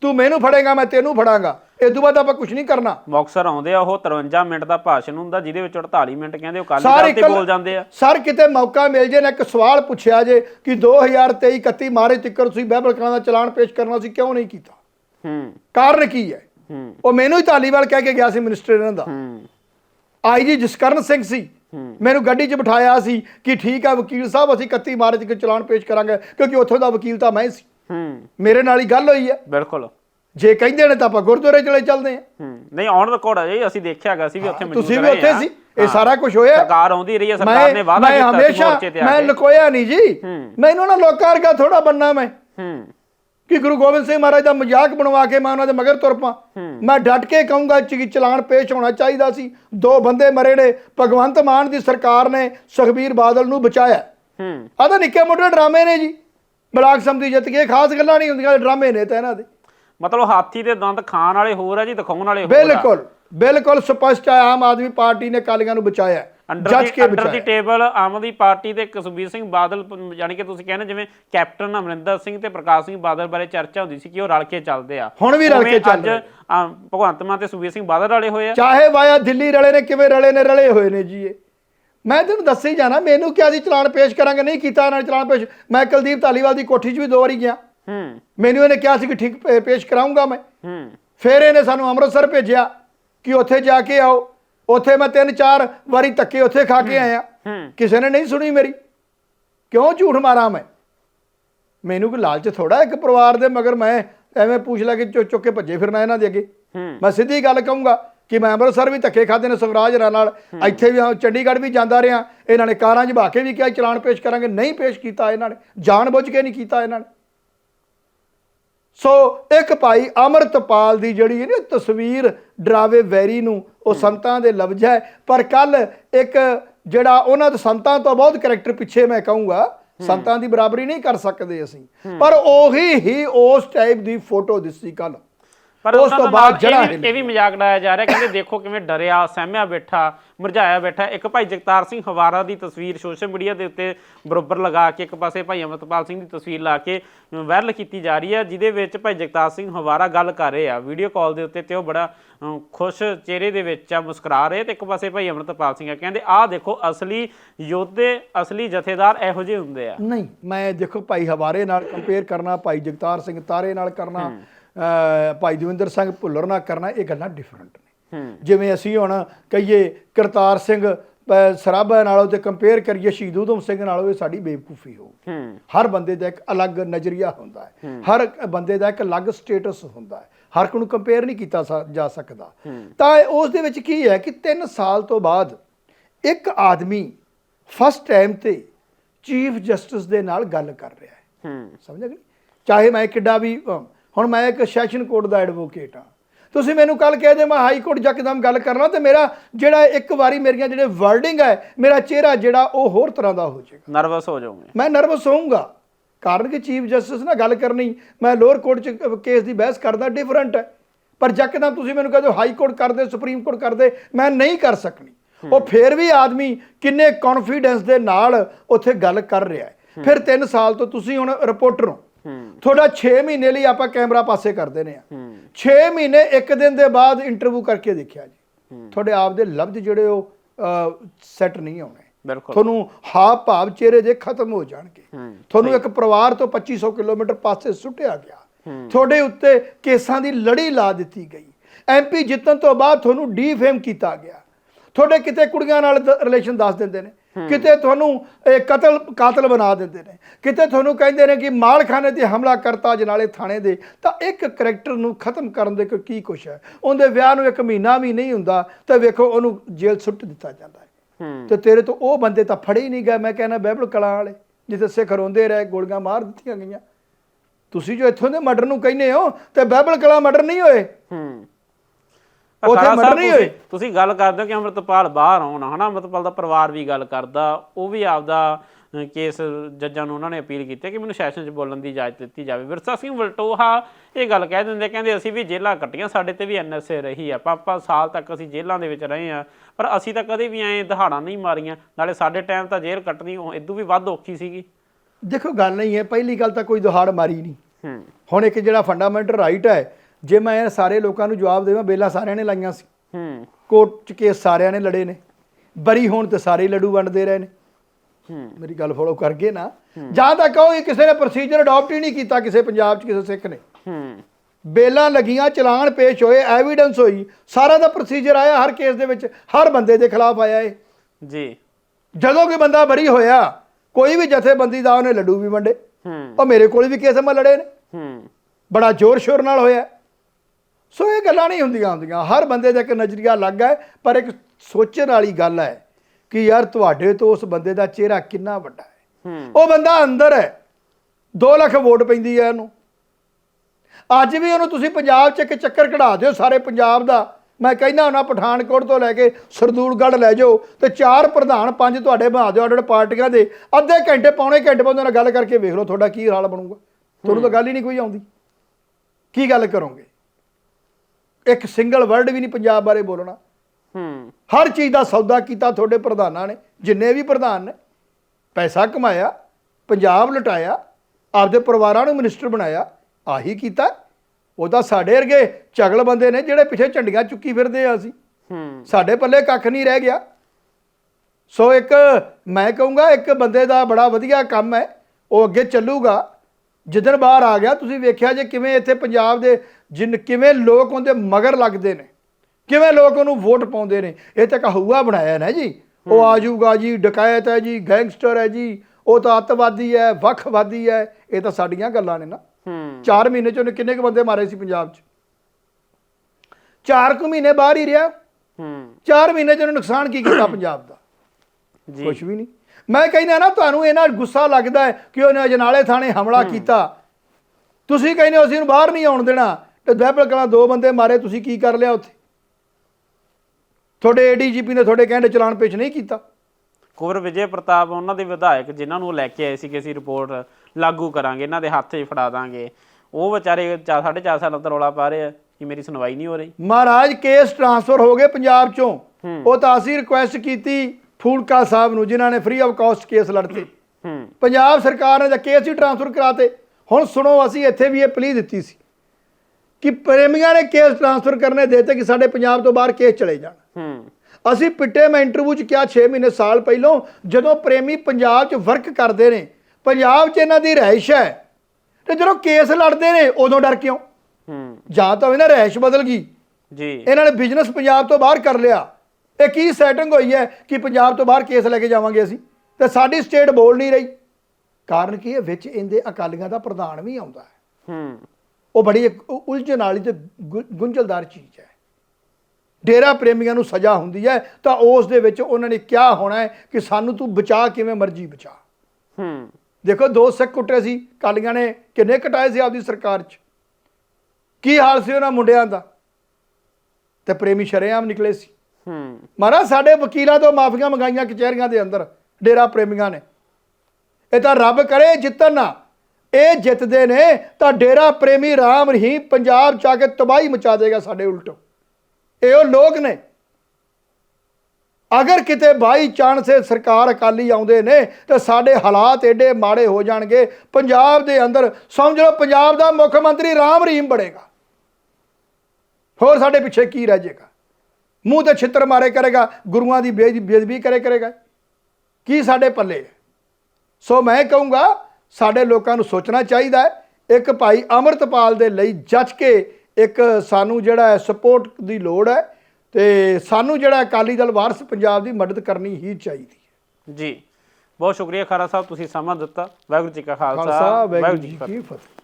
ਤੂੰ ਮੈਨੂੰ ਫੜੇਗਾ ਮੈਂ ਤੈਨੂੰ ਫੜਾਂਗਾ। ਇਸ ਤੋਂ ਬਾਅਦ ਆਪਾਂ ਕੁਝ ਨਹੀਂ ਕਰਨਾ। ਮੁਕਤਸਰ ਆਉਂਦੇ ਆ ਉਹ 53 ਮਿੰਟ ਦਾ ਭਾਸ਼ਣ ਹੁੰਦਾ ਜਿਹਦੇ ਵਿੱਚ 48 ਮਿੰਟ ਕਹਿੰਦੇ ਉਹ ਕਾਲੀ ਦਲ ਤੇ ਬੋਲ ਜਾਂਦੇ ਆ। ਸਰ ਕਿਤੇ ਮੌਕਾ ਮਿਲ ਜੇ ਨਾ ਇੱਕ ਸਵਾਲ ਪੁੱਛਿਆ ਜੇ ਕਿ 2023 31 ਮਾਰਚ ਤੱਕ ਤੁਸੀਂ ਬਾਈਬਲ ਕਲਾਂ ਦਾ ਚਲਾਨ ਪੇਸ਼ ਕਰਨਾ ਸੀ ਕਿਉਂ ਨਹੀਂ ਕੀਤਾ? ਹੂੰ। ਕਾਰਨ ਕੀ ਹੈ? ਹੂੰ। ਉਹ ਮੈਨੂੰ ਹੀ ਧਾਲੀਵਾਲ ਕਹਿ ਕੇ ਗਿਆ ਸੀ ਮਿਨਿਸਟਰ ਇਹਨਾਂ ਦਾ। ਹੂੰ। ਆਈਜੀ ਜਸਕਰਨ ਸਿੰਘ ਸੀ। ਮੈਨੂੰ ਗੱਡੀ 'ਚ ਬਿਠਾਇਆ ਸੀ ਕਿ ਠੀਕ ਆ ਵਕੀਲ ਸਾਹਿਬ ਅਸੀਂ 31 ਮਾਰਚ ਤੱਕ ਚਲਾਨ ਪੇਸ਼ ਕਰਾਂਗੇ ਕਿਉਂਕਿ ਉੱਥੋਂ ਦਾ ਵਕੀਲ ਤਾਂ ਮੈਂ ਸੀ। ਹੂੰ। ਮੇਰੇ ਨਾਲ ਹੀ ਗੱਲ ਹੋਈ ਹੈ। ਬਿਲਕੁਲ। ਜੇ ਕਹਿੰਦੇ ਨੇ ਤਾਂ ਆਪਾਂ ਗੁਰਦੁਆਰੇ ਚਲੇ ਚੱਲਦੇ ਹਾਂ। ਹੂੰ ਨਹੀਂ ਔਨ ਰਿਕਾਰਡ ਹੈ ਜੀ ਅਸੀਂ ਦੇਖਿਆ ਹੈਗਾ ਸੀ ਵੀ ਉੱਥੇ ਮੌਜੂਦ ਤੁਸੀਂ ਵੀ ਰਹੇ ਉੱਥੇ ਆ। ਸੀ ਇਹ। ਸਾਰਾ ਕੁਝ ਹੋਇਆ। ਸਰਕਾਰ ਆਉਂਦੀ ਰਹੀ ਹੈ ਸਰਕਾਰ ਨੇ ਵਾਅਦਾ ਮੈਂ ਕੀਤਾ ਸੀ ਹਮੇਸ਼ਾ ਮੋਰਚੇ ਤੇ ਆ ਮੈਂ ਕੇ। ਲੁਕੋਇਆ ਨਹੀਂ ਜੀ। ਹੂੰ। ਮੈਨੂੰ ਨਾ ਲੋਕਾਂ ਵਰਗਾ ਥੋੜਾ ਬੰਨਾ ਮੈਂ। ਹੂੰ। ਕਿ ਗੁਰੂ ਗੋਬਿੰਦ ਸਿੰਘ ਮਹਾਰਾਜ ਦਾ ਮਜ਼ਾਕ ਬਣਵਾ ਕੇ ਮੈਂ ਉਹਨਾਂ ਦੇ ਮਗਰ ਤੁਰ ਪਾ ਮੈਂ ਡਟ ਕੇ ਕਹੂੰਗਾ ਕਿ ਚਲਾਨ ਪੇਸ਼ ਹੋਣਾ ਚਾਹੀਦਾ ਸੀ। ਦੋ ਬੰਦੇ ਮਰੇ ਨੇ ਭਗਵੰਤ ਮਾਨ ਦੀ ਸਰਕਾਰ ਨੇ ਸੁਖਬੀਰ ਬਾਦਲ ਨੂੰ ਬਚਾਇਆ। ਹੂੰ। ਆਹ ਤਾਂ ਨਿੱਕੇ ਮੋਟੇ ਡਰਾਮੇ ਨੇ ਜੀ। ਬਲਾਕ ਸੰਮਤੀ ਜਿੱਤ ਕੇ ਖਾਸ ਗੱਲਾਂ ਨਹੀਂ ਹੁੰਦੀਆਂ ਡਰਾਮੇ ਨੇ ਤਾਂ ਇਹਨਾਂ ਦੇ। ਮਤਲਬ ਹਾਥੀ ਦੇ ਦੰਦ ਖਾਣ ਵਾਲੇ ਹੋਰ ਆ ਜੀ ਦਿਖਾਉਣ ਵਾਲੇ ਹੋਰ ਆ। ਬਿਲਕੁਲ ਬਿਲਕੁਲ ਸਪਸ਼ਟ ਹੈ ਆਮ ਆਦਮੀ ਪਾਰਟੀ ਨੇ ਕਾਲੀਆਂ ਨੂੰ ਬਚਾਇਆ ਹੈ। ਅੰਡਰ ਜੱਜ ਦੀ ਅੰਡਰ ਦੀ ਟੇਬਲ ਆਮ ਆਦਮੀ ਪਾਰਟੀ ਦੇ ਸੁਖਬੀਰ ਸਿੰਘ ਬਾਦਲ ਯਾਨੀ ਕਿ ਤੁਸੀਂ ਕਹਿੰਦੇ ਜਿਵੇਂ ਕੈਪਟਨ ਅਮਰਿੰਦਰ ਸਿੰਘ ਤੇ ਪ੍ਰਕਾਸ਼ ਸਿੰਘ ਬਾਦਲ ਬਾਰੇ ਚਰਚਾ ਹੁੰਦੀ ਸੀ ਕਿ ਉਹ ਰਲ ਕੇ ਚੱਲਦੇ ਆ। ਹੁਣ ਵੀ ਰਲ ਕੇ ਚੱਲ ਅੱਜ ਭਗਵੰਤ ਮਾਨ ਤੇ ਸੁਖਬੀਰ ਸਿੰਘ ਬਾਦਲ ਰਲੇ ਹੋਏ ਆ। ਚਾਹੇ ਵਾਇਆ ਦਿੱਲੀ ਰਲੇ ਨੇ ਕਿਵੇਂ ਰਲੇ ਨੇ ਰਲੇ ਹੋਏ ਨੇ ਜੀ ਇਹ। ਮੈਂ ਤੁਹਾਨੂੰ ਦੱਸੇ ਹੀ ਜਾਣਾ ਮੈਨੂੰ ਕਿਹਾ ਸੀ ਚਲਾਨ ਪੇਸ਼ ਕਰਾਂਗੇ ਨਹੀਂ ਕੀਤਾ ਇਹਨਾਂ ਨੇ ਚਲਾਨ ਪੇਸ਼। ਮੈਂ ਕੁਲਦੀਪ ਧਾਲੀਵਾਲ ਦੀ ਕੋਠੀ 'ਚ ਵੀ ਦੋ ਵਾਰੀ ਗਿਆ। ਹੂੰ। ਮੈਨੂੰ ਇਹਨੇ ਕਿਹਾ ਸੀ ਕਿ ਠੀਕ ਪੇ- ਪੇਸ਼ ਕਰਾਉਂਗਾ ਮੈਂ। ਹੂੰ। ਫਿਰ ਇਹਨੇ ਸਾਨੂੰ ਅੰਮ੍ਰਿਤਸਰ ਭੇਜਿਆ ਕਿ ਉੱਥੇ ਜਾ ਕੇ ਆਓ। ਉੱਥੇ ਮੈਂ ਤਿੰਨ ਚਾਰ ਵਾਰੀ ਧੱਕੇ ਉੱਥੇ ਖਾ ਕੇ ਆਇਆ। ਹੂੰ। ਕਿਸੇ ਨੇ ਨਹੀਂ ਸੁਣੀ ਮੇਰੀ। ਕਿਉਂ ਝੂਠ ਮਾਰਾਂ ਮੈਂ? ਮੈਨੂੰ ਕੋਈ ਲਾਲਚ ਥੋੜਾ ਇੱਕ ਪਰਿਵਾਰ ਦੇ ਮਗਰ ਮੈਂ ਐਵੇਂ ਪੁੱਛ ਲੈ ਕੇ ਚੁੱਕ ਚੁੱਕ ਕੇ ਭੱਜੇ ਫਿਰਨਾ ਇਹਨਾਂ ਦੇ ਅੱਗੇ। ਹੂੰ। ਮੈਂ ਸਿੱਧੀ ਗੱਲ ਕਹੂੰਗਾ ਕਿ ਮੈਂ ਅੰਮ੍ਰਿਤਸਰ ਵੀ ਧੱਕੇ ਖਾਦੇ ਨੇ ਸੁਖਰਾਜ ਰਾਂ ਨਾਲ। ਇੱਥੇ ਵੀ ਹਾਂ, ਚੰਡੀਗੜ੍ਹ ਵੀ ਜਾਂਦਾ ਰਿਹਾ। ਇਹਨਾਂ ਨੇ ਕਾਰਾਂ 'ਚ ਬਹਾ ਕੇ ਵੀ ਕਿਹਾ ਚਲਾਨ ਪੇਸ਼ ਕਰਾਂਗੇ। ਨਹੀਂ ਪੇਸ਼ ਕੀਤਾ ਇਹਨਾਂ ਨੇ। ਜਾਣ ਬੁੱਝ ਕੇ ਨਹੀਂ ਕੀਤਾ ਇਹਨਾਂ ਨੇ। ਸੋ ਇੱਕ ਭਾਈ ਅਮਰਤਪਾਲ ਦੀ ਜਿਹੜੀ ਹੈ ਨਾ ਤਸਵੀਰ ਡਰਾਵੇ ਵੈਰੀ ਨੂੰ ਉਹ ਸੰਤਾਂ ਦੇ ਲਫ਼ਜ਼ ਹੈ। ਪਰ ਕੱਲ ਇੱਕ ਜਿਹੜਾ ਉਹਨਾਂ ਦੇ ਸੰਤਾਂ ਤੋਂ ਬਹੁਤ ਕਰੈਕਟਰ ਪਿੱਛੇ ਮੈਂ ਕਹੂੰਗਾ ਸੰਤਾਂ ਦੀ ਬਰਾਬਰੀ ਨਹੀਂ ਕਰ ਸਕਦੇ ਅਸੀਂ। ਪਰ ਉਹੀ ਹੀ ਉਸ ਟਾਈਪ ਦੀ ਫੋਟੋ ਦਿੱਸੀ ਕੱਲ ਪਰ ਉਸ ਤੋਂ ਬਾਅਦ ਜੜ੍ਹਾਂ ਇਹ ਵੀ- ਮਜ਼ਾਕ ਉਡਾਇਆ ਜਾ ਰਿਹਾ ਕਹਿੰਦੇ ਦੇਖੋ ਕਿਵੇਂ ਡਰਿਆ ਸਹਿਮਿਆ ਬੈਠਾ ਮੁਰਝਾਇਆ ਬੈਠਾ। ਇੱਕ ਭਾਈ ਜਗਤਾਰ ਸਿੰਘ ਹਵਾਰਾ ਦੀ ਤਸਵੀਰ ਸੋਸ਼ਲ ਮੀਡੀਆ ਦੇ ਉੱਤੇ ਬਰੋਬਰ ਲਗਾ ਕੇ ਇੱਕ ਪਾਸੇ ਭਾਈ ਅਮਰਤਪਾਲ ਸਿੰਘ ਦੀ ਤਸਵੀਰ ਲਾ ਕੇ ਵਾਇਰਲ ਕੀਤੀ ਜਾ ਰਹੀ ਹੈ ਜਿਹਦੇ ਵਿੱਚ ਭਾਈ ਜਗਤਾਰ ਸਿੰਘ ਹਵਾਰਾ ਗੱਲ ਕਰ ਰਹੇ ਆ। ਵੀਡੀਓ ਕਾਲ ਦੇ ਉੱਤੇ ਤੇ ਉਹ ਬੜਾ ਖੁਸ਼ ਚਿਹਰੇ ਦੇ ਵਿੱਚ ਆ ਮੁਸਕਰਾ ਰਹੇ ਤੇ ਇੱਕ ਪਾਸੇ ਭਾਈ ਅਮਰਤਪਾਲ ਸਿੰਘ ਆ ਕਹਿੰਦੇ ਆਹ ਦੇਖੋ ਅਸਲੀ ਯੋਧੇ ਅਸਲੀ ਜਥੇਦਾਰ ਇਹੋ ਜਿਹੇ ਹੁੰਦੇ ਆ। ਨਹੀਂ ਮੈਂ ਦੇਖੋ ਭਾਈ ਹਵਾਰੇ ਨਾਲ ਕੰਪੇਅਰ ਕਰਨਾ ਭਾਈ ਜਗਤਾਰ ਸਿੰਘ ਤਾਰੇ ਨਾਲ ਕਰਨਾ ਭਾਈ ਦਵਿੰਦਰ ਸਿੰਘ ਭੁੱਲਰ ਨਾਲ ਕਰਨਾ ਇਹ ਗੱਲਾਂ ਡਿਫਰੈਂਟ ਨੇ। ਜਿਵੇਂ ਅਸੀਂ ਹੁਣ ਕਹੀਏ ਕਰਤਾਰ ਸਿੰਘ ਸਰਾਭਾ ਨਾਲੋਂ ਤੇ ਕੰਪੇਅਰ ਕਰੀਏ ਸ਼ਹੀਦ ਊਧਮ ਸਿੰਘ ਨਾਲੋਂ ਇਹ ਸਾਡੀ ਬੇਵਕੂਫੀ ਹੋਊ ਹੂੰ। ਹਰ ਬੰਦੇ ਦਾ ਇੱਕ ਅਲੱਗ ਨਜ਼ਰੀਆ ਹੁੰਦਾ ਹੈ। ਹਰ ਬੰਦੇ ਦਾ ਇੱਕ ਅਲੱਗ ਸਟੇਟਸ ਹੁੰਦਾ ਹੈ। ਹਰ ਇੱਕ ਨੂੰ ਕੰਪੇਅਰ ਨਹੀਂ ਕੀਤਾ ਜਾ ਸਕਦਾ। ਤਾਂ ਉਸ ਦੇ ਵਿੱਚ ਕੀ ਹੈ ਕਿ 3 ਸਾਲ ਤੋਂ ਬਾਅਦ ਇੱਕ ਆਦਮੀ ਫਸਟ ਟਾਈਮ ਤੇ ਚੀਫ ਜਸਟਿਸ ਦੇ ਨਾਲ ਗੱਲ ਕਰ ਰਿਹਾ ਹੈ। ਸਮਝ ਗਏ ਚਾਹੇ ਮੈਂ ਕਿੱਡਾ ਵੀ ਹੁਣ ਮੈਂ ਇੱਕ ਸੈਸ਼ਨ ਕੋਰਟ ਦਾ ਐਡਵੋਕੇਟ ਹਾਂ। ਤੁਸੀਂ ਮੈਨੂੰ ਕੱਲ ਕਹਿ ਦੇ ਮੈਂ ਹਾਈ ਕੋਰਟ ਯਕਦਮ ਗੱਲ ਕਰਨਾ ਤੇ ਮੇਰਾ ਜਿਹੜਾ ਇੱਕ ਵਾਰੀ ਮੇਰੀਆਂ ਜਿਹੜੇ ਵਰਡਿੰਗ ਹੈ ਮੇਰਾ ਚਿਹਰਾ ਜਿਹੜਾ ਉਹ ਹੋਰ ਤਰ੍ਹਾਂ ਦਾ ਹੋ ਜਾਏਗਾ। ਨਰਵਸ ਹੋ ਜਾਓਗੇ। ਮੈਂ ਨਰਵਸ ਹੋਊਂਗਾ। ਕਾਰਨ ਕਿ ਚੀਫ ਜਸਟਿਸ ਨਾਲ ਗੱਲ ਕਰਨੀ ਮੈਂ ਲੋਅਰ ਕੋਰਟ ਚ ਕੇਸ ਦੀ ਬਹਿਸ ਕਰਦਾ ਡਿਫਰੈਂਟ ਹੈ। ਪਰ ਯਕਦਮ ਤੁਸੀਂ ਮੈਨੂੰ ਕਹਦੇ ਹਾਈ ਕੋਰਟ ਕਰਦੇ ਸੁਪਰੀਮ ਕੋਰਟ ਕਰਦੇ ਮੈਂ ਨਹੀਂ ਕਰ ਸਕਣੀ ਉਹ ਫੇਰ ਵੀ ਆਦਮੀ ਕਿੰਨੇ ਕੌਨਫੀਡੈਂਸ ਦੇ ਨਾਲ ਉੱਥੇ ਗੱਲ ਕਰ ਰਿਹਾ ਹੈ। ਫਿਰ 3 ਸਾਲ ਤੋਂ ਤੁਸੀਂ ਹੁਣ ਰਿਪੋਰਟਰ ਹੂੰ। ਤੁਹਾਡਾ 6 ਮਹੀਨੇ ਲਈ ਆਪਾਂ ਕੈਮਰਾ ਪਾਸੇ ਕਰ ਦਿੰਦੇ ਆ। ਹੂੰ। 6 ਮਹੀਨੇ ਇੱਕ ਦਿਨ ਦੇ ਬਾਅਦ ਇੰਟਰਵਿਊ ਕਰਕੇ ਦੇਖਿਆ ਜੀ। ਤੁਹਾਡੇ ਆਪ ਦੇ ਲਫ਼ਜ਼ ਜਿਹੜੇ ਉਹ ਸੈੱਟ ਨਹੀਂ ਆਉਣੇ। ਤੁਹਾਨੂੰ ਹਾਵ ਭਾਵ ਚਿਹਰੇ ਦੇ ਖਤਮ ਹੋ ਜਾਣਗੇ। ਹੂੰ ਤੁਹਾਨੂੰ ਇੱਕ ਪਰਿਵਾਰ ਤੋਂ 2500 ਕਿਲੋਮੀਟਰ ਪਾਸੇ ਸੁੱਟਿਆ ਗਿਆ। ਹੂੰ। ਤੁਹਾਡੇ ਉੱਤੇ ਕੇਸਾਂ ਦੀ ਲੜੀ ਲਾ ਦਿੱਤੀ ਗਈ। ਐਮਪੀ ਜਿੱਤਣ ਤੋਂ ਬਾਅਦ ਤੁਹਾਨੂੰ ਡੀਫੇਮ ਕੀਤਾ ਗਿਆ। ਤੁਹਾਡੇ ਕਿਤੇ ਕੁੜੀਆਂ ਨਾਲ ਰਿਲੇਸ਼ਨ ਦੱਸ ਦਿੰਦੇ ਨੇ। ਕਿਤੇ ਤੁਹਾਨੂੰ ਇਹ ਕਤਲ ਕਾਤਲ ਬਣਾ ਦਿੰਦੇ ਨੇ। ਕਿਤੇ ਤੁਹਾਨੂੰ ਕਹਿੰਦੇ ਨੇ ਕਿ ਮਾਲਖਾਨੇ ਤੇ ਹਮਲਾ ਕਰਤਾ ਜਨਾਲੇ ਥਾਣੇ ਦੇ। ਤਾਂ ਇੱਕ ਕਰੈਕਟਰ ਨੂੰ ਖਤਮ ਕਰਨ ਦੇ ਕੋਈ ਕੀ ਕੁਛ ਹੈ? ਉਹਦੇ ਵਿਆਹ ਨੂੰ ਇੱਕ ਮਹੀਨਾ ਵੀ ਨਹੀਂ ਹੁੰਦਾ ਤੇ ਵੇਖੋ ਉਹਨੂੰ ਜੇਲ੍ਹ ਸੁੱਟ ਦਿੱਤਾ ਜਾਂਦਾ ਹੈ। ਤੇ ਤੇਰੇ ਤੋਂ ਉਹ ਬੰਦੇ ਤਾਂ ਫੜੇ ਹੀ ਨਹੀਂ ਗਏ। ਮੈਂ ਕਹਿੰਦਾ ਬਾਈਬਲ ਕਲਾਂ ਵਾਲੇ ਜਿੱਥੇ ਸਿੱਖ ਰੋਂਦੇ ਰਹੇ ਗੋਲੀਆਂ ਮਾਰ ਦਿੱਤੀਆਂ ਗਈਆਂ। ਤੁਸੀਂ ਜੋ ਇੱਥੋਂ ਦੇ ਮਰਡਰ ਨੂੰ ਕਹਿੰਦੇ ਹੋ ਤੇ ਬਾਈਬਲ ਕਲਾਂ ਮਰਡਰ ਨਹੀਂ ਹੋਏ? ਹੂੰ। ਉੱਥੇ ਮਰਡਰ ਨਹੀਂ ਹੋਏ। ਤੁਸੀਂ ਗੱਲ ਕਰਦੇ ਹੋ ਕਿ ਅੰਮ੍ਰਿਤਪਾਲ ਬਾਹਰ ਆਉਣ ਹਨਾ? ਅੰਮ੍ਰਿਤਪਾਲ ਦਾ ਪਰਿਵਾਰ ਵੀ ਗੱਲ ਕਰਦਾ। ਉਹ ਵੀ ਆਪਦਾ ਕੇਸ ਜੱਜਾਂ ਨੂੰ ਉਹਨਾਂ ਨੇ ਅਪੀਲ ਕੀਤੀ ਕਿ ਮੈਨੂੰ ਸੈਸ਼ਨ 'ਚ ਬੋਲਣ ਦੀ ਇਜਾਜ਼ਤ ਦਿੱਤੀ ਜਾਵੇ। ਵਿਰਸਾ ਸਿੰਘ ਵਲਟੋਹਾ ਇਹ ਗੱਲ ਕਹਿ ਦਿੰਦੇ ਕਹਿੰਦੇ ਅਸੀਂ ਵੀ ਜੇਲ੍ਹਾਂ ਕੱਟੀਆਂ ਸਾਡੇ ਤੇ ਵੀ ਐਨਐਸਏ ਰਹੀ ਆ। ਪਾਪਾ ਸਾਲ ਤੱਕ ਅਸੀਂ ਜੇਲ੍ਹਾਂ ਦੇ ਵਿੱਚ ਰਹੇ ਆ ਪਰ ਅਸੀਂ ਤਾਂ ਕਦੇ ਵੀ ਐਂ ਦਹਾੜਾਂ ਨਹੀਂ ਮਾਰੀਆਂ। ਨਾਲੇ ਸਾਡੇ ਟਾਈਮ ਤਾਂ ਜੇਲ੍ਹ ਕੱਟਣੀ ਉਹ ਇਦੋਂ ਵੀ ਵੱਧ ਔਖੀ ਸੀਗੀ। ਦੇਖੋ ਗੱਲ ਨਹੀਂ ਹੈ। ਪਹਿਲੀ ਗੱਲ ਤਾਂ ਕੋਈ ਦਹਾੜ ਮਾਰੀ ਨਹੀਂ। ਹੁਣ ਇੱਕ ਜਿਹੜਾ ਫੰਡਾਮੈਂਟਲ ਰਾਈਟ ਹੈ ਜੇ ਮੈਂ ਇਹ ਸਾਰੇ ਲੋਕਾਂ ਨੂੰ ਜਵਾਬ ਦੇਵਾਂ ਬੇਲਾ ਸਾਰਿਆਂ ਨੇ ਲਾਈਆਂ ਸੀ। ਹੂੰ। ਕੋਰਟ 'ਚ ਕੇਸ ਸਾਰਿਆਂ ਨੇ ਲੜੇ ਨੇ। ਬਰੀ ਹੋਣ ਤੇ ਸਾਰੇ ਲੜੂ ਵੰਡਦੇ ਰਹੇ ਨੇ। ਹੂੰ। ਮੇਰੀ ਗੱਲ ਫੋਲੋ ਕਰ ਗਏ ਨਾ ਜਾਂ ਤਾਂ ਕਹੋ ਇਹ ਕਿਸੇ ਨੇ ਪ੍ਰੋਸੀਜਰ ਅਡਾਪਟ ਹੀ ਨਹੀਂ ਕੀਤਾ ਕਿਸੇ ਪੰਜਾਬ 'ਚ ਕਿਸੇ ਸਿੱਖ ਨੇ। ਹੂੰ। ਬੇਲਾਂ ਲੱਗੀਆਂ ਚਲਾਨ ਪੇਸ਼ ਹੋਏ ਐਵੀਡੈਂਸ ਹੋਈ ਸਾਰਾ ਦਾ ਪ੍ਰੋਸੀਜਰ ਆਇਆ ਹਰ ਕੇਸ ਦੇ ਵਿੱਚ ਹਰ ਬੰਦੇ ਦੇ ਖਿਲਾਫ ਆਇਆ ਏ ਜੀ। ਜਦੋਂ ਕੋਈ ਬੰਦਾ ਬਰੀ ਹੋਇਆ ਕੋਈ ਵੀ ਜਥੇਬੰਦੀ ਦਾ ਉਹਨੇ ਲੱਡੂ ਵੀ ਵੰਡੇ। ਹੂੰ। ਉਹ ਮੇਰੇ ਕੋਲ ਵੀ ਕੇਸ ਮੈਂ ਲੜੇ ਨੇ। ਹੂੰ। ਬੜਾ ਜ਼ੋਰ ਸ਼ੋਰ ਨਾਲ ਹੋਇਆ। ਸੋ ਇਹ ਗੱਲਾਂ ਨਹੀਂ ਹੁੰਦੀਆਂ ਹੁੰਦੀਆਂ। ਹਰ ਬੰਦੇ ਦਾ ਇੱਕ ਨਜ਼ਰੀਆ ਅਲੱਗ ਹੈ ਪਰ ਇੱਕ ਸੋਚਣ ਵਾਲੀ ਗੱਲ ਹੈ ਕਿ ਯਾਰ ਤੁਹਾਡੇ ਤੋਂ ਉਸ ਬੰਦੇ ਦਾ ਚਿਹਰਾ ਕਿੰਨਾ ਵੱਡਾ ਹੈ। ਉਹ ਬੰਦਾ ਅੰਦਰ ਹੈ 2 ਲੱਖ ਵੋਟ ਪੈਂਦੀ ਹੈ ਇਹਨੂੰ। ਅੱਜ ਵੀ ਉਹਨੂੰ ਤੁਸੀਂ ਪੰਜਾਬ 'ਚ ਇੱਕ ਚੱਕਰ ਕਢਾ ਦਿਓ ਸਾਰੇ ਪੰਜਾਬ ਦਾ। ਮੈਂ ਕਹਿੰਦਾ ਹੁਣਾ ਪਠਾਨਕੋਟ ਤੋਂ ਲੈ ਕੇ ਸਰਦੂਲਗੜ੍ਹ ਲੈ ਜਾਓ ਤੇ ਚਾਰ ਪ੍ਰਧਾਨ ਪੰਜ ਤੁਹਾਡੇ ਬਣਾ ਦਿਓ ਅੱਡ ਪਾਰਟੀਆਂ ਦੇ। ਅੱਧੇ ਘੰਟੇ ਪੌਣੇ ਘੰਟੇ ਬਾਅਦ ਉਹਨਾਂ ਨਾਲ ਗੱਲ ਕਰਕੇ ਵੇਖ ਲਓ ਤੁਹਾਡਾ ਕੀ ਹਾਲ ਬਣੂਗਾ। ਤੁਹਾਨੂੰ ਤਾਂ ਗੱਲ ਹੀ ਨਹੀਂ ਕੋਈ ਆਉਂਦੀ। ਕੀ ਗੱਲ ਕਰੋਗੇ? ਇੱਕ ਸਿੰਗਲ ਵਰਡ ਵੀ ਨਹੀਂ ਪੰਜਾਬ ਬਾਰੇ ਬੋਲਣਾ। ਹੂੰ। ਹਰ ਚੀਜ਼ ਦਾ ਸੌਦਾ ਕੀਤਾ ਤੁਹਾਡੇ ਪ੍ਰਧਾਨਾਂ ਨੇ ਜਿੰਨੇ ਵੀ ਪ੍ਰਧਾਨ ਨੇ। ਪੈਸਾ ਕਮਾਇਆ ਪੰਜਾਬ ਲੁਟਾਇਆ ਆਪਦੇ ਪਰਿਵਾਰਾਂ ਨੂੰ ਮਿਨਿਸਟਰ ਬਣਾਇਆ ਆਹੀ ਕੀਤਾ। ਉਹ ਤਾਂ ਸਾਡੇ ਵਰਗੇ ਚਗਲ ਬੰਦੇ ਨੇ ਜਿਹੜੇ ਪਿੱਛੇ ਝੰਡੀਆਂ ਚੁੱਕੀ ਫਿਰਦੇ ਆ ਅਸੀਂ। ਹੂੰ। ਸਾਡੇ ਪੱਲੇ ਕੱਖ ਨਹੀਂ ਰਹਿ ਗਿਆ। ਸੋ ਇੱਕ ਮੈਂ ਕਹੂੰਗਾ ਇੱਕ ਬੰਦੇ ਦਾ ਬੜਾ ਵਧੀਆ ਕੰਮ ਹੈ ਉਹ ਅੱਗੇ ਚੱਲੂਗਾ। ਜਿੱਦਣ ਬਾਹਰ ਆ ਗਿਆ ਤੁਸੀਂ ਵੇਖਿਆ ਜੇ ਕਿਵੇਂ ਇੱਥੇ ਪੰਜਾਬ ਦੇ ਜਿਨ ਕਿਵੇਂ ਲੋਕ ਉਹਦੇ ਮਗਰ ਲੱਗਦੇ ਨੇ ਕਿਵੇਂ ਲੋਕ ਉਹਨੂੰ ਵੋਟ ਪਾਉਂਦੇ ਨੇ। ਇਹ ਤਾਂ ਕਹੂਆ ਬਣਾਇਆ ਨਾ ਜੀ। ਉਹ ਆ ਜਾਊਗਾ ਜੀ ਡਕੈਤ ਹੈ ਜੀ ਗੈਂਗਸਟਰ ਹੈ ਜੀ ਉਹ ਤਾਂ ਅੱਤਵਾਦੀ ਹੈ ਵੱਖਵਾਦੀ ਹੈ ਇਹ ਤਾਂ ਸਾਡੀਆਂ ਗੱਲਾਂ ਨੇ ਨਾ। ਹੂੰ। 4 ਮਹੀਨੇ ਚ ਉਹਨੇ ਕਿੰਨੇ ਕੁ ਬੰਦੇ ਮਾਰੇ ਸੀ ਪੰਜਾਬ 'ਚ? 4 ਕੁ ਮਹੀਨੇ ਬਾਹਰ ਹੀ ਰਿਹਾ। ਹੂੰ। 4 ਮਹੀਨੇ ਚ ਉਹਨੇ ਨੁਕਸਾਨ ਕੀ ਕੀਤਾ ਪੰਜਾਬ ਦਾ? ਜੀ। ਕੁਝ ਵੀ ਨਹੀਂ। ਮੈਂ ਕਹਿੰਦਾ ਨਾ ਤੁਹਾਨੂੰ ਇਹਨਾਂ ਗੁੱਸਾ ਲੱਗਦਾ ਹੈ ਕਿ ਉਹਨੇ ਅਜਨਾਲੇ ਥਾਣੇ ਹਮਲਾ ਕੀਤਾ। ਤੁਸੀਂ ਕਹਿੰਦੇ ਅਸੀਂ ਨੂੰ ਬਾਹਰ ਨਹੀਂ ਆਉਣ ਦੇਣਾ। ਤੇ ਬਹਿਬਲ ਕਲਾਂ ਦੋ ਬੰਦੇ ਮਾਰੇ ਤੁਸੀਂ ਕੀ ਕਰ ਲਿਆ ਉੱਥੇ? ਤੁਹਾਡੇ ਏਡੀਜੀਪੀ ਨੇ ਤੁਹਾਡੇ ਕਹਿੰਦੇ ਚਲਾਨ ਪੇਸ਼ ਨਹੀਂ ਕੀਤਾ। ਕੁਵਰ ਵਿਜੇ ਪ੍ਰਤਾਪ ਉਹਨਾਂ ਦੇ ਵਿਧਾਇਕ ਜਿਨ੍ਹਾਂ ਨੂੰ ਲੈ ਕੇ ਆਏ ਸੀ ਕਿ ਅਸੀਂ ਰਿਪੋਰਟ ਲਾਗੂ ਕਰਾਂਗੇ ਇਹਨਾਂ ਦੇ ਹੱਥ 'ਚ ਫੜਾ ਦਾਂਗੇ। ਉਹ ਵਿਚਾਰੇ ਚਾ- ਸਾਢੇ ਚਾਰ ਸਾਲਾਂ ਤੋਂ ਰੌਲਾ ਪਾ ਰਹੇ ਆ ਕਿ ਮੇਰੀ ਸੁਣਵਾਈ ਨਹੀਂ ਹੋ ਰਹੀ। ਮਹਾਰਾਜ ਕੇਸ ਟ੍ਰਾਂਸਫਰ ਹੋ ਗਏ ਪੰਜਾਬ ਚੋਂ। ਉਹ ਤਾਂ ਅਸੀਂ ਰਿਕੁਐਸਟ ਕੀਤੀ ਫੂਲਕਾ ਸਾਹਿਬ ਨੂੰ ਜਿਨ੍ਹਾਂ ਨੇ ਫ੍ਰੀ ਆਫ ਕਾਸਟ ਕੇਸ ਲੜਤੇ। ਪੰਜਾਬ ਸਰਕਾਰ ਨੇ ਤਾਂ ਕੇਸ ਹੀ ਟ੍ਰਾਂਸਫਰ ਕਰਾਤੇ ਹੁਣ ਸੁਣੋ ਅਸੀਂ ਇੱਥੇ ਵੀ ਇਹ ਪਲੀ ਦਿੱਤੀ ਸੀ ਕਿ ਪ੍ਰੇਮੀਆਂ ਨੇ ਕੇਸ ਟ੍ਰਾਂਸਫਰ ਕਰਨੇ ਦੇ ਤੇ ਕਿ ਸਾਡੇ ਪੰਜਾਬ ਤੋਂ ਬਾਹਰ ਕੇਸ ਚਲੇ ਜਾਣ। ਅਸੀਂ ਪਿੱਟੇ ਮੈਂ ਇੰਟਰਵਿਊ 'ਚ ਕਿਹਾ 6 ਮਹੀਨੇ ਸਾਲ ਪਹਿਲੋਂ ਜਦੋਂ ਪ੍ਰੇਮੀ ਪੰਜਾਬ 'ਚ ਵਰਕ ਕਰਦੇ ਨੇ ਪੰਜਾਬ 'ਚ ਇਹਨਾਂ ਦੀ ਰਹਿਸ਼ ਹੈ ਤੇ ਜਦੋਂ ਕੇਸ ਲੜਦੇ ਨੇ ਉਦੋਂ ਡਰ ਕਿਉਂ? ਜਾਂ ਤਾਂ ਇਹਨਾਂ ਰਹਿਸ਼ ਬਦਲ ਗਈ। ਜੀ। ਇਹਨਾਂ ਨੇ ਬਿਜ਼ਨਸ ਪੰਜਾਬ ਤੋਂ ਬਾਹਰ ਕਰ ਲਿਆ। ਇਹ ਕੀ ਸੈਟਿੰਗ ਹੋਈ ਹੈ ਕਿ ਪੰਜਾਬ ਤੋਂ ਬਾਹਰ ਕੇਸ ਲੈ ਕੇ ਜਾਵਾਂਗੇ ਅਸੀਂ? ਤੇ ਸਾਡੀ ਸਟੇਟ ਬੋਲ ਨਹੀਂ ਰਹੀ। ਕਾਰਨ ਕੀ ਹੈ? ਵਿੱਚ ਇਹਦੇ ਅਕਾਲੀਆਂ ਦਾ ਪ੍ਰਧਾਨ ਵੀ ਆਉਂਦਾ ਹੈ। ਹੂੰ। ਉਹ ਬੜੀ ਇੱਕ ਉਲਝਣ ਵਾਲੀ ਤੇ ਗੁੰਝਲਦਾਰ ਚੀਜ਼ ਹੈ। ਡੇਰਾ ਪ੍ਰੇਮੀਆਂ ਨੂੰ ਸਜ਼ਾ ਹੁੰਦੀ ਹੈ ਤਾਂ ਉਸ ਦੇ ਵਿੱਚ ਉਹਨਾਂ ਨੇ ਕਿਹਾ ਹੋਣਾ ਹੈ ਕਿ ਸਾਨੂੰ ਤੂੰ ਬਚਾ ਕਿਵੇਂ ਮਰਜ਼ੀ ਬਚਾ। ਹੂੰ। ਦੇਖੋ ਦੋ ਸਿੱਖ ਕੁੱਟੇ ਸੀ। ਕਾਲੀਆਂ ਨੇ ਕਿੰਨੇ ਕਟਾਏ ਸੀ ਆਪਦੀ ਸਰਕਾਰ 'ਚ? ਕੀ ਹਾਲ ਸੀ ਉਹਨਾਂ ਮੁੰਡਿਆਂ ਦਾ? ਤੇ ਪ੍ਰੇਮੀ ਸ਼ਰੇਆਮ ਨਿਕਲੇ ਸੀ। ਹੂੰ ਮਹਾਰਾਜ ਸਾਡੇ ਵਕੀਲਾਂ ਤੋਂ ਮਾਫੀਆਂ ਮੰਗਾਈਆਂ ਕਚਹਿਰੀਆਂ ਦੇ ਅੰਦਰ, ਡੇਰਾ ਪ੍ਰੇਮੀਆਂ ਨੇ। ਇਹ ਤਾਂ ਰੱਬ ਕਰੇ, ਜਿੱਤਣ ਨਾ। ਇਹ ਜਿੱਤਦੇ ਨੇ, ਤਾਂ ਡੇਰਾ ਪ੍ਰੇਮੀ ਰਾਮ ਰਹੀਮ ਪੰਜਾਬ ਚ ਆ ਕੇ ਤਬਾਹੀ ਮਚਾ ਦੇਗਾ ਸਾਡੇ ਉਲਟ। ਇਹ ਉਹ ਲੋਕ ਨੇ। ਅਗਰ ਕਿਤੇ ਬਾਈ ਚਾਂਸ ਇਹ ਸਰਕਾਰ ਅਕਾਲੀ ਆਉਂਦੇ ਨੇ, ਤਾਂ ਸਾਡੇ ਹਾਲਾਤ ਏਡੇ ਮਾੜੇ ਹੋ ਜਾਣਗੇ। ਪੰਜਾਬ ਦੇ ਅੰਦਰ, ਸਮਝ ਲਓ, ਪੰਜਾਬ ਦਾ ਮੁੱਖ ਮੰਤਰੀ ਰਾਮ ਰਹੀਮ ਬਣੇਗਾ। ਹੋਰ ਸਾਡੇ ਪਿੱਛੇ ਕੀ ਰਹਿ ਜਾਏਗਾ? ਮੂੰਹ ਤੇ ਛਿੱਤਰ ਮਾਰੇ ਕਰੇਗਾ ਗੁਰੂਆਂ ਦੀ ਬੇਇੱਜ਼- ਬੇਅਦਬੀ ਕਰੇ ਕਰੇਗਾ। ਕੀ ਸਾਡੇ ਪੱਲੇ? ਸੋ ਮੈਂ ਕਹੂੰਗਾ ਸਾਡੇ ਲੋਕਾਂ ਨੂੰ ਸੋਚਣਾ ਚਾਹੀਦਾ ਹੈ ਇੱਕ ਭਾਈ ਅਮਰਤਪਾਲ ਦੇ ਲਈ ਜੱਜ ਕੇ ਇੱਕ ਸਾਨੂੰ ਜਿਹੜਾ ਹੈ ਸਪੋਰਟ ਦੀ ਲੋੜ ਹੈ ਤੇ ਸਾਨੂੰ ਜਿਹੜਾ ਅਕਾਲੀ ਦਲ ਵਾਰਸ ਪੰਜਾਬ ਦੀ ਮਦਦ ਕਰਨੀ ਹੀ ਚਾਹੀਦੀ ਹੈ। ਜੀ ਬਹੁਤ ਸ਼ੁਕਰੀਆ ਖਾਰਾ ਸਾਹਿਬ ਤੁਸੀਂ ਸਮਾਂ ਦਿੱਤਾ। ਵਾਹਿਗੁਰੂ ਜੀ ਕਾ ਖਾਲਸਾ ਵਾਹਿਗੁਰੂ ਜੀ ਕੀ ਫਤਿਹ।